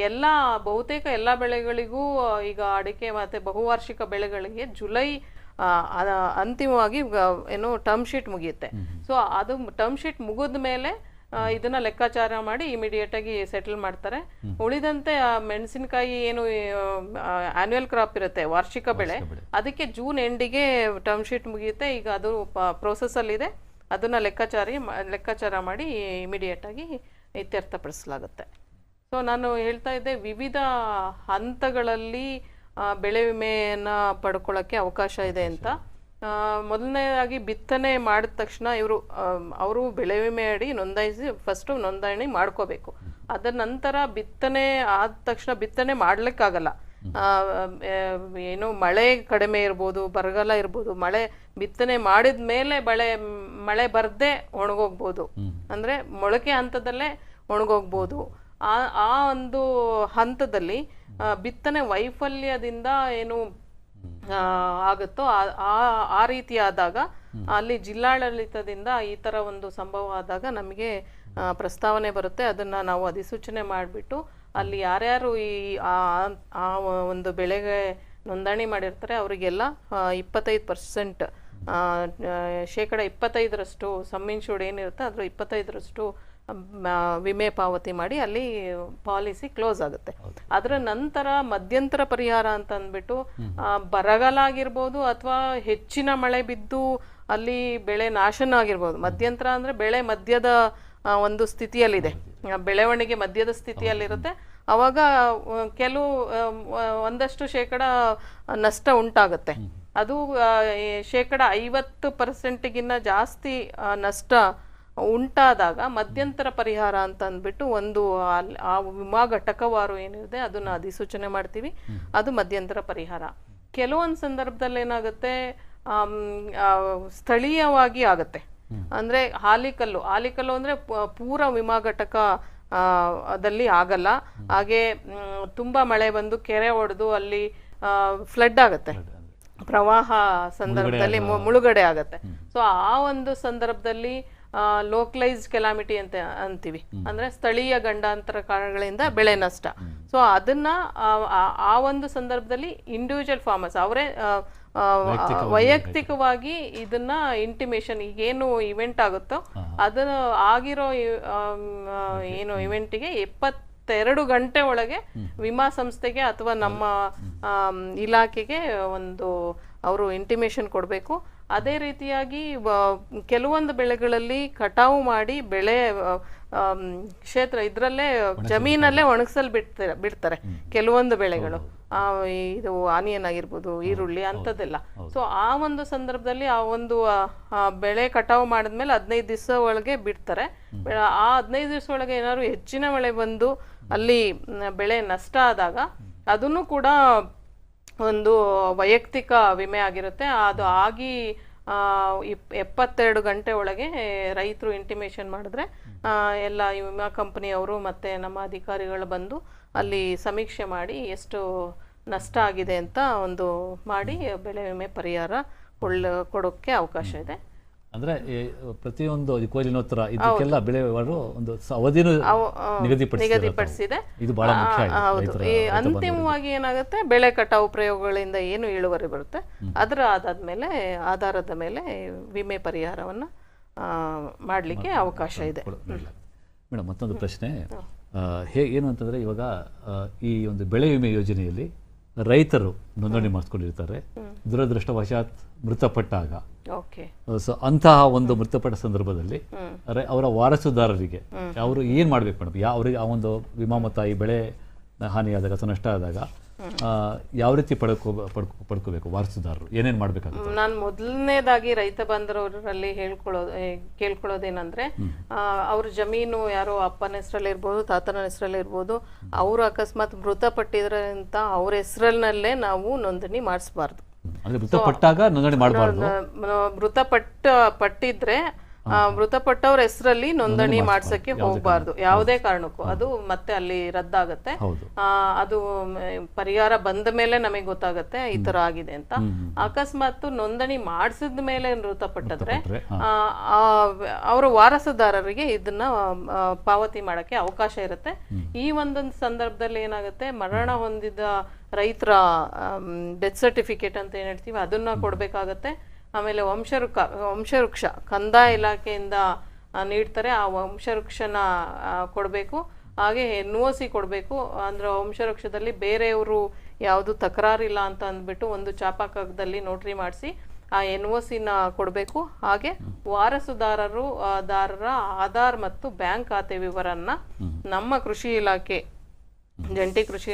ಎಲ್ಲ ಬಹುತೇಕ ಎಲ್ಲ ಬೆಳೆಗಳಿಗೂ ಈಗ ಅಡಿಕೆ ಮತ್ತೆ ಬಹುವಾರ್ಷಿಕ ಬೆಳೆಗಳಿಗೆ ಜುಲೈ ಅಂತಿಮವಾಗಿ ಏನು ಟರ್ಮ್ ಶೀಟ್ ಮುಗಿಯುತ್ತೆ. ಸೊ ಅದು ಟರ್ಮ್ ಶೀಟ್ ಮುಗಿದ ಮೇಲೆ ಇದನ್ನ ಲೆಕ್ಕಾಚಾರ ಮಾಡಿ ಇಮಿಡಿಯೇಟ್ ಆಗಿ ಸೆಟಲ್ ಮಾಡ್ತಾರೆ. ಉಳಿದಂತೆ ಮೆಣಸಿನಕಾಯಿ ಏನು ಆನ್ಯುವಲ್ ಕ್ರಾಪ್ ಇರುತ್ತೆ ವಾರ್ಷಿಕ ಬೆಳೆ. ಅದಕ್ಕೆ ಜೂನ್ ಎಂಡಿಗೆ ಟರ್ಮ್ ಶೀಟ್ ಮುಗಿಯುತ್ತೆ. ಈಗ ಅದು ಪ್ರೋಸೆಸ್ ಅಲ್ಲಿ ಇದೆ. ಅದನ್ನ ಲೆಕ್ಕಾಚಾರಿ ಲೆಕ್ಕಾಚಾರ ಮಾಡಿ ಇಮಿಡಿಯೇಟ್ ಆಗಿ ಇತ್ಯರ್ಥಪಡಿಸಲಾಗುತ್ತೆ. ಸೊ ನಾನು ಹೇಳ್ತಾ ಇದ್ದೆ ವಿವಿಧ ಹಂತಗಳಲ್ಲಿ ಬೆಳೆ ವಿಮೆಯನ್ನು ಪಡ್ಕೊಳ್ಳೋಕ್ಕೆ ಅವಕಾಶ ಇದೆ ಅಂತ. ಮೊದಲನೇದಾಗಿ ಬಿತ್ತನೆ ಮಾಡಿದ ತಕ್ಷಣ ಇವರು ಅವರು ಬೆಳೆ ವಿಮೆ ಅಡಿ ನೋಂದಾಯಿಸಿ ಫಸ್ಟು ನೋಂದಣಿ ಮಾಡ್ಕೋಬೇಕು. ಅದರ ನಂತರ ಬಿತ್ತನೆ ಆದ ತಕ್ಷಣ ಬಿತ್ತನೆ ಮಾಡಲಿಕ್ಕಾಗಲ್ಲ. ಏನು ಮಳೆ ಕಡಿಮೆ ಇರ್ಬೋದು ಬರಗಾಲ ಇರ್ಬೋದು ಮಳೆ ಬಿತ್ತನೆ ಮಾಡಿದ ಮೇಲೆ ಬಳೆ ಮಳೆ ಬರದೇ ಒಣಗೋಗ್ಬೋದು. ಅಂದರೆ ಮೊಳಕೆ ಹಂತದಲ್ಲೇ ಒಣಗೋಗ್ಬೋದು. ಆ ಆ ಒಂದು ಹಂತದಲ್ಲಿ ಬಿತ್ತನೆ ವೈಫಲ್ಯದಿಂದ ಏನು ಆಗುತ್ತೋ ಆ- ರೀತಿ ಆದಾಗ ಅಲ್ಲಿ ಜಿಲ್ಲಾಡಳಿತದಿಂದ ಈ ತರ ಒಂದು ಸಂಭವ ಆದಾಗ ನಮಗೆ ಪ್ರಸ್ತಾವನೆ ಬರುತ್ತೆ. ಅದನ್ನ ನಾವು ಅಧಿಸೂಚನೆ ಮಾಡಿಬಿಟ್ಟು ಅಲ್ಲಿ ಯಾರ್ಯಾರು ಈ, ಆ ಒಂದು ಬೆಳೆಗೆ ನೋಂದಣಿ ಮಾಡಿರ್ತಾರೆ, ಅವರಿಗೆಲ್ಲ ಇಪ್ಪತ್ತೈದು ಪರ್ಸೆಂಟ್ ಶೇಕಡ ಇಪ್ಪತ್ತೈದರಷ್ಟು ಸಮ್ ಇನ್ಶೂರ್ಡ್ ಏನಿರುತ್ತೆ ಅದರ ಇಪ್ಪತ್ತೈದರಷ್ಟು ವಿಮೆ ಪಾವತಿ ಮಾಡಿ ಅಲ್ಲಿ ಪಾಲಿಸಿ ಕ್ಲೋಸ್ ಆಗುತ್ತೆ. ಅದರ ನಂತರ ಮಧ್ಯಂತರ ಪರಿಹಾರ ಅಂತ ಅಂದ್ಬಿಟ್ಟು ಬರಗಾಲ ಆಗಿರ್ಬೋದು ಅಥವಾ ಹೆಚ್ಚಿನ ಮಳೆ ಬಿದ್ದು ಅಲ್ಲಿ ಬೆಳೆ ನಾಶನ ಆಗಿರ್ಬೋದು ಮಧ್ಯಂತರ ಅಂದ್ರೆ ಬೆಳೆ ಮಧ್ಯದ ಒಂದು ಸ್ಥಿತಿಯಲ್ಲಿದೆ. ಬೆಳವಣಿಗೆ ಮಧ್ಯದ ಸ್ಥಿತಿಯಲ್ಲಿರುತ್ತೆ. ಅವಾಗ ಕೆಲವು ಒಂದಷ್ಟು ಶೇಕಡ ನಷ್ಟ ಉಂಟಾಗುತ್ತೆ. ಅದು ಶೇಕಡ ಐವತ್ತು ಪರ್ಸೆಂಟ್ಗಿನ್ನ ಜಾಸ್ತಿ ನಷ್ಟ ಉಂಟಾದಾಗ ಮಧ್ಯಂತರ ಪರಿಹಾರ ಅಂತ ಅಂದ್ಬಿಟ್ಟು ಒಂದು ಆ ವಿಮಾ ಘಟಕವಾರು ಏನಿದೆ ಅದನ್ನ ಅಧಿಸೂಚನೆ ಮಾಡ್ತೀವಿ. ಅದು ಮಧ್ಯಂತರ ಪರಿಹಾರ. ಕೆಲವೊಂದು ಸಂದರ್ಭದಲ್ಲಿ ಏನಾಗುತ್ತೆ ಸ್ಥಳೀಯವಾಗಿ ಆಗುತ್ತೆ. ಅಂದ್ರೆ ಹಾಲಿಕಲ್ಲು ಹಾಲಿಕಲ್ಲು ಅಂದ್ರೆ ಪೂರ ವಿಮಾ ಘಟಕ ಆ, ಅದಲ್ಲಿ ಆಗಲ್ಲ. ಹಾಗೆ ತುಂಬಾ ಮಳೆ ಬಂದು ಕೆರೆ ಒಡೆದು ಅಲ್ಲಿ ಫ್ಲಡ್ ಆಗುತ್ತೆ. ಪ್ರವಾಹ ಸಂದರ್ಭದಲ್ಲಿ ಮು- ಮುಳುಗಡೆ ಆಗತ್ತೆ. ಸೊ ಆ ಒಂದು ಸಂದರ್ಭದಲ್ಲಿ ಲೋಕಲೈಸ್ ಕೆಲಾಮಿಟಿ ಅಂತ ಅಂತೀವಿ. ಅಂದ್ರೆ ಸ್ಥಳೀಯ ಗಂಡಾಂತರ ಕಾರಣಗಳಿಂದ ಬೆಳೆ ನಷ್ಟ. ಸೊ ಅದನ್ನ ಆ, ಒಂದು ಸಂದರ್ಭದಲ್ಲಿ ಇಂಡಿವಿಜುವಲ್ ಫಾರ್ಮರ್ಸ್ ಅವರೇ ವೈಯಕ್ತಿಕವಾಗಿ ಇದನ್ನ ಇಂಟಿಮೇಷನ್ ಈಗೇನು ಇವೆಂಟ್ ಆಗುತ್ತೋ ಅದನ್ನ ಆಗಿರೋ ಏನು ಇವೆಂಟಿಗೆ ಇಪ್ಪತ್ತೆರಡು ಗಂಟೆ ಒಳಗೆ ವಿಮಾ ಸಂಸ್ಥೆಗೆ ಅಥವಾ ನಮ್ಮ ಇಲಾಖೆಗೆ ಒಂದು ಅವರು ಇಂಟಿಮೇಷನ್ ಕೊಡಬೇಕು. ಅದೇ ರೀತಿಯಾಗಿ ಕೆಲವೊಂದು ಬೆಳೆಗಳಲ್ಲಿ ಕಟಾವು ಮಾಡಿ ಬೆಳೆ ಕ್ಷೇತ್ರ ಇದರಲ್ಲೇ ಜಮೀನಲ್ಲೇ ಒಣಗಿಸಲ್ ಬಿಡ್ತಾರೆ ಬಿಡ್ತಾರೆ. ಕೆಲವೊಂದು ಬೆಳೆಗಳು. ಆ, ಇದು ಆನಿಯನ್ ಆಗಿರ್ಬೋದು ಈರುಳ್ಳಿ ಅಂಥದ್ದೆಲ್ಲ. ಸೊ ಆ ಒಂದು ಸಂದರ್ಭದಲ್ಲಿ ಆ ಒಂದು ಬೆಳೆ ಕಟಾವು ಮಾಡಿದ್ಮೇಲೆ ಹದಿನೈದು ದಿವಸ ಒಳಗೆ ಬಿಡ್ತಾರೆ. ಆ ಹದಿನೈದು ದಿವಸ ಒಳಗೆ ಏನಾದ್ರು ಹೆಚ್ಚಿನ ಮಳೆ ಬಂದು ಅಲ್ಲಿ ಬೆಳೆ ನಷ್ಟ ಆದಾಗ ಅದನ್ನು ಕೂಡ ಒಂದು ವೈಯಕ್ತಿಕ ವಿಮೆ ಆಗಿರುತ್ತೆ. ಅದು ಆಗಿ ಇಪ್ ಎಪ್ಪತ್ತೆರಡು ಗಂಟೆ ಒಳಗೆ ರೈತರು ಇಂಟಿಮೇಷನ್ ಮಾಡಿದ್ರೆ ಎಲ್ಲ ವಿಮಾ ಕಂಪನಿಯವರು ಮತ್ತು ನಮ್ಮ ಅಧಿಕಾರಿಗಳು ಬಂದು ಅಲ್ಲಿ ಸಮೀಕ್ಷೆ ಮಾಡಿ ಎಷ್ಟು ನಷ್ಟ ಆಗಿದೆ ಅಂತ ಒಂದು ಮಾಡಿ ಬೆಳೆ ವಿಮೆ ಪರಿಹಾರ ಕೊಳ್ಳ ಕೊಡೋಕ್ಕೆ ಅವಕಾಶ ಇದೆ. ಅಂದ್ರೆ ಪ್ರತಿಯೊಂದು ಕೋಲಿನೋತ್ತರ ಇದಕ್ಕೆಲ್ಲ ಬೆಳೆಗಳು ಒಂದು ಅವಧಿನೂ ನಿಗದಿಪಡಿಸಿದೆ. ಇದು ಬಹಳ ಮುಖ್ಯ ಅಂತಿಮವಾಗಿ ಏನಾಗುತ್ತೆ ಬೆಳೆ ಕಟಾವು ಪ್ರಯೋಗಗಳಿಂದ ಏನು ಇಳುವರಿ ಬರುತ್ತೆ ಅದರ ಆದಾದ್ಮೇಲೆ ಆಧಾರದ ಮೇಲೆ ವಿಮೆ ಪರಿಹಾರವನ್ನ ಆ, ಮಾಡ್ಲಿಕ್ಕೆ ಅವಕಾಶ ಇದೆ. ಮೇಡಮ್ ಮತ್ತೊಂದು ಪ್ರಶ್ನೆ. ಹೇ ಏನು ಅಂತಂದ್ರೆ ಇವಾಗ ಈ ಒಂದು ಬೆಳೆ ವಿಮೆ ಯೋಜನೆಯಲ್ಲಿ ರೈತರು ನೋಂದಣಿ ಮಾಡಿಸ್ಕೊಂಡಿರ್ತಾರೆ. ದುರದೃಷ್ಟವಶಾತ್ ಮೃತಪಟ್ಟಾಗ. ಸೊ ಅಂತಹ ಒಂದು ಮೃತಪಟ್ಟ ಸಂದರ್ಭದಲ್ಲಿ ಅವರ ವಾರಸುದಾರರಿಗೆ ಅವರು ಏನ್ ಮಾಡ್ಬೇಕು ಮೇಡಮ್ ಯಾವ ಅವರಿಗೆ ಆ ಒಂದು ವಿಮಾ ಮತ್ತ ಈ ಬೆಳೆ ಹಾನಿಯಾದಾಗ ಅಥವಾ ನಷ್ಟ ಆದಾಗ ಯಾವ ರೀತಿ ಪಡ್ಕೋ ಪಡ್ಕೊ ಪಡ್ಕೋಬೇಕು ವಾರಸುದಾರರು? ಏನೇನು ಮಾಡ್ಬೇಕಾಗುತ್ತೆ? ನಾನು ಮೊದಲನೇದಾಗಿ ರೈತ ಬಂದರವರಲ್ಲಿ ಹೇಳ್ಕೊಳ್ಳೋದು ಕೇಳ್ಕೊಳ್ಳೋದೇನಂದ್ರೆ ಅವ್ರ ಜಮೀನು ಯಾರೋ ಅಪ್ಪನ ಹೆಸರಲ್ಲಿ ಇರ್ಬೋದು ತಾತನ ಹೆಸರಲ್ಲಿ ಇರ್ಬೋದು ಅವರು ಅಕಸ್ಮಾತ್ ಮೃತಪಟ್ಟಿದ್ರೆ ಅಂತ ಅವ್ರ ಹೆಸರಲ್ಲೇ ನಾವು ನೋಂದಣಿ ಮಾಡಿಸ್ಬಾರ್ದು. ಮೃತಪಟ್ಟಾಗ ನೋಂದಣಿ ಮಾಡಬಾರ್ದು? ಮೃತಪಟ್ಟ ಪಟ್ಟಿದ್ರೆ ಮೃತಪಟ್ಟವ್ರ ಹೆಸರಲ್ಲಿ ನೋಂದಣಿ ಮಾಡಿಸಕ್ಕೆ ಹೋಗ್ಬಾರ್ದು. ಯಾವುದೇ ಕಾರಣಕ್ಕೂ. ಅದು ಮತ್ತೆ ಅಲ್ಲಿ ರದ್ದಾಗತ್ತೆ. ಅದು ಪರಿಹಾರ ಬಂದ ಮೇಲೆ ನಮಗೆ ಗೊತ್ತಾಗತ್ತೆ ಈ ತರ ಆಗಿದೆ ಅಂತ. ಅಕಸ್ಮಾತ್ ನೋಂದಣಿ ಮಾಡಿಸಿದ ಮೇಲೆ ಮೃತಪಟ್ಟದ್ರೆ ಅವರ ವಾರಸುದಾರರಿಗೆ ಇದನ್ನ ಪಾವತಿ ಮಾಡಕ್ಕೆ ಅವಕಾಶ ಇರುತ್ತೆ. ಈ ಒಂದೊಂದು ಸಂದರ್ಭದಲ್ಲಿ ಏನಾಗುತ್ತೆ ಮರಣ ಹೊಂದಿದ ರೈತರ ಡೆತ್ ಸರ್ಟಿಫಿಕೇಟ್ ಅಂತ ಏನ್ ಹೇಳ್ತೀವಿ ಅದನ್ನ ಕೊಡ್ಬೇಕಾಗತ್ತೆ. ಆಮೇಲೆ ವಂಶವೃಕ್ಷ ವಂಶವೃಕ್ಷ ಕಂದಾಯ ಇಲಾಖೆಯಿಂದ ನೀಡ್ತಾರೆ. ಆ ವಂಶವೃಕ್ಷನ ಕೊಡಬೇಕು. ಹಾಗೆ ಎನ್ ಒ ಸಿ ಕೊಡಬೇಕು. ಅಂದರೆ ವಂಶವೃಕ್ಷದಲ್ಲಿ ಬೇರೆಯವರು ಯಾವುದು ತಕರಾರಿಲ್ಲ ಅಂತ ಅಂದ್ಬಿಟ್ಟು ಒಂದು ಚಾಪಾಕದಲ್ಲಿ ನೋಟ್ರಿ ಮಾಡಿಸಿ ಆ ಎನ್ ಒ ಸಿನ ಕೊಡಬೇಕು. ಹಾಗೆ ವಾರಸುದಾರರು ದಾರರ ಆಧಾರ್ ಮತ್ತು ಬ್ಯಾಂಕ್ ಖಾತೆ ವಿವರನ್ನ ನಮ್ಮ ಕೃಷಿ ಇಲಾಖೆ ಜಂಟಿ ಕೃಷಿ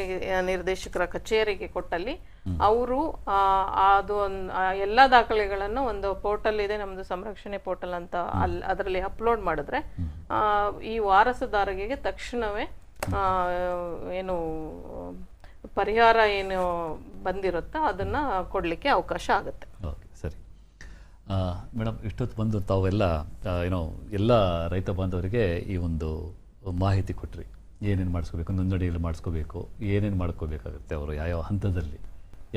ನಿರ್ದೇಶಕರ ಕಚೇರಿಗೆ ಕೊಟ್ಟಲ್ಲಿ ಅವರು ಅದು ಎಲ್ಲ ದಾಖಲೆಗಳನ್ನು ಒಂದು ಪೋರ್ಟಲ್ ಇದೆ ನಮ್ಮದು ಸಂರಕ್ಷಣೆ ಪೋರ್ಟಲ್ ಅಂತ ಅಲ್ಲಿ ಅದರಲ್ಲಿ ಅಪ್ಲೋಡ್ ಮಾಡಿದ್ರೆ ಈ ವಾರಸುದಾರರಿಗೆ ತಕ್ಷಣವೇ ಏನು, ಪರಿಹಾರ ಏನು ಬಂದಿರುತ್ತೋ ಅದನ್ನು ಕೊಡಲಿಕ್ಕೆ ಅವಕಾಶ ಆಗುತ್ತೆ. ಓಕೆ, ಸರಿ. ಮೇಡಮ್ ಇಷ್ಟೊತ್ತು ಬಂದು ತಾವೆಲ್ಲ ಏನೋ, ಎಲ್ಲ ರೈತ ಬಾಂಧವರಿಗೆ ಈ ಒಂದು ಮಾಹಿತಿ ಕೊಟ್ರಿ. ಏನೇನು ಮಾಡಿಸ್ಕೋಬೇಕು? ನೋಂದಣಿಯಲ್ಲಿ ಮಾಡಿಸ್ಕೋಬೇಕು. ಏನೇನು ಮಾಡ್ಕೋಬೇಕಾಗುತ್ತೆ ಅವರು ಯಾವ್ಯಾವ ಹಂತದಲ್ಲಿ?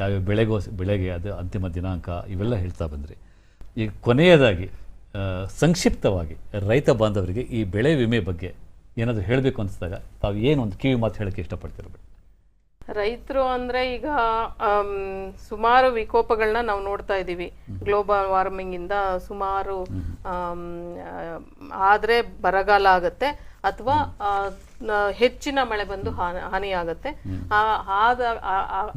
ಯಾವ್ಯಾವ ಬೆಳೆಗೋ ಬೆಳೆಗೆ ಅದು ಅಂತಿಮ ದಿನಾಂಕ ಇವೆಲ್ಲ ಹೇಳ್ತಾ ಬಂದ್ರಿ. ಈಗ ಕೊನೆಯದಾಗಿ ಸಂಕ್ಷಿಪ್ತವಾಗಿ ರೈತ ಬಾಂಧವರಿಗೆ ಈ ಬೆಳೆ ವಿಮೆ ಬಗ್ಗೆ ಏನಾದರೂ ಹೇಳಬೇಕು ಅನಿಸಿದಾಗ ತಾವು ಏನು ಒಂದು ಕಿವಿ ಮಾತು ಹೇಳೋಕ್ಕೆ ಇಷ್ಟಪಡ್ತಿರಬೇಕು ರೈತರು ಅಂದ್ರೆ ಈಗ ಸುಮಾರು ವಿಕೋಪಗಳನ್ನ ನಾವು ನೋಡ್ತಾ ಇದ್ದೀವಿ ಗ್ಲೋಬಲ್ ವಾರ್ಮಿಂಗ್ ಇಂದ ಸುಮಾರು ಆದ್ರೆ ಬರಗಾಲ ಆಗುತ್ತೆ ಅಥವಾ ಹೆಚ್ಚಿನ ಮಳೆ ಬಂದು ಹಾನಿ ಆಗುತ್ತೆ ಆದ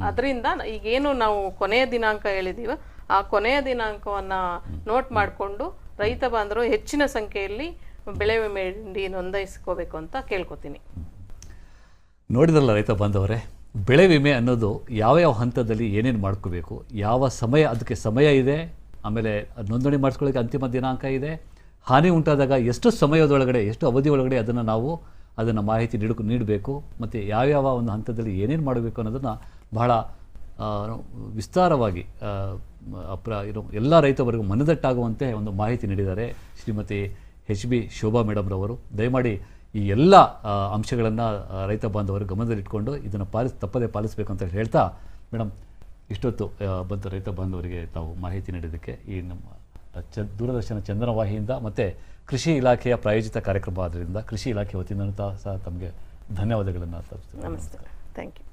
ಅದರಿಂದ ಈಗೇನು ನಾವು ಕೊನೆಯ ದಿನಾಂಕ ಹೇಳಿದೀವ, ಆ ಕೊನೆಯ ದಿನಾಂಕವನ್ನ ನೋಟ್ ಮಾಡಿಕೊಂಡು ರೈತ ಬಾಂಧವರು ಹೆಚ್ಚಿನ ಸಂಖ್ಯೆಯಲ್ಲಿ ಬೆಳೆ ವಿಮೆ ನೋಂದಾಯಿಸ್ಕೋಬೇಕು ಅಂತ ಕೇಳ್ಕೊತೀನಿ. ನೋಡಿದ್ರಲ್ಲ ರೈತ ಬಾಂಧವರೇ? ಬೆಳೆ ವಿಮೆ ಅನ್ನೋದು ಯಾವ ಯಾವ ಹಂತದಲ್ಲಿ ಏನೇನು ಮಾಡ್ಕೋಬೇಕು, ಯಾವ ಸಮಯ ಅದಕ್ಕೆ ಸಮಯ ಇದೆ, ಆಮೇಲೆ ನೋಂದಣಿ ಮಾಡಿಸ್ಕೊಳ್ಳೋಕೆ ಅಂತಿಮ ದಿನಾಂಕ ಇದೆ, ಹಾನಿ ಉಂಟಾದಾಗ ಎಷ್ಟು ಸಮಯದೊಳಗಡೆ, ಎಷ್ಟು ಅವಧಿ ಒಳಗಡೆ ಅದನ್ನು ನಾವು ಅದನ್ನು ಮಾಹಿತಿ ನೀಡು, ನೀಡಬೇಕು, ಮತ್ತು ಯಾವ್ಯಾವ ಒಂದು ಹಂತದಲ್ಲಿ ಏನೇನು ಮಾಡಬೇಕು ಅನ್ನೋದನ್ನು ಬಹಳ ವಿಸ್ತಾರವಾಗಿ ಅಪ್ರ, ಇರೋ ಎಲ್ಲ ರೈತವರಿಗೂ ಮನದಟ್ಟಾಗುವಂತೆ ಒಂದು ಮಾಹಿತಿ ನೀಡಿದ್ದಾರೆ ಶ್ರೀಮತಿ ಎಚ್ ಬಿ ಶೋಭಾ ಮೇಡಮ್ರವರು. ದಯಮಾಡಿ ಈ ಎಲ್ಲ ಅಂಶಗಳನ್ನು ರೈತ ಬಾಂಧವರು ಗಮನದಲ್ಲಿಟ್ಕೊಂಡು ಇದನ್ನು ಪಾಲಿಸ್, ತಪ್ಪದೇ ಪಾಲಿಸಬೇಕು ಅಂತ ಹೇಳ್ತಾ ಮೇಡಮ್ ಇಷ್ಟೊತ್ತು ಬಂದು ರೈತ ಬಾಂಧವರಿಗೆ ತಾವು ಮಾಹಿತಿ ನೀಡಿದ್ದಕ್ಕೆ ಈ ನಮ್ಮ ಚ, ದೂರದರ್ಶನ ಚಂದನವಾಹಿಯಿಂದ ಮತ್ತು ಕೃಷಿ ಇಲಾಖೆಯ ಪ್ರಾಯೋಜಿತ ಕಾರ್ಯಕ್ರಮ ಆದ್ದರಿಂದ ಕೃಷಿ ಇಲಾಖೆ ವತಿಯಿಂದ ಸಹ ತಮಗೆ ಧನ್ಯವಾದಗಳನ್ನು ತಲುಪಿಸ್ತೀನಿ ನಮಸ್ತೆ. ಥ್ಯಾಂಕ್ ಯು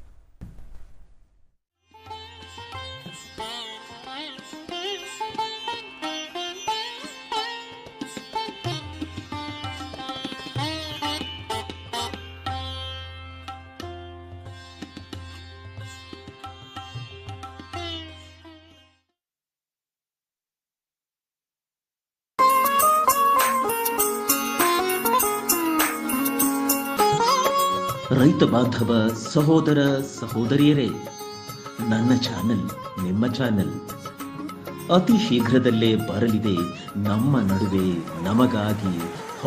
ರೈತ ಬಾಂಧವ ಸಹೋದರ ಸಹೋದರಿಯರೇ ನನ್ನ ಚಾನೆಲ್ ನಿಮ್ಮ ಚಾನೆಲ್ ಅತಿ ಶೀಘ್ರದಲ್ಲೇ ಬರಲಿದೆ ನಮ್ಮ ನಡುವೆ ನಮಗಾಗಿ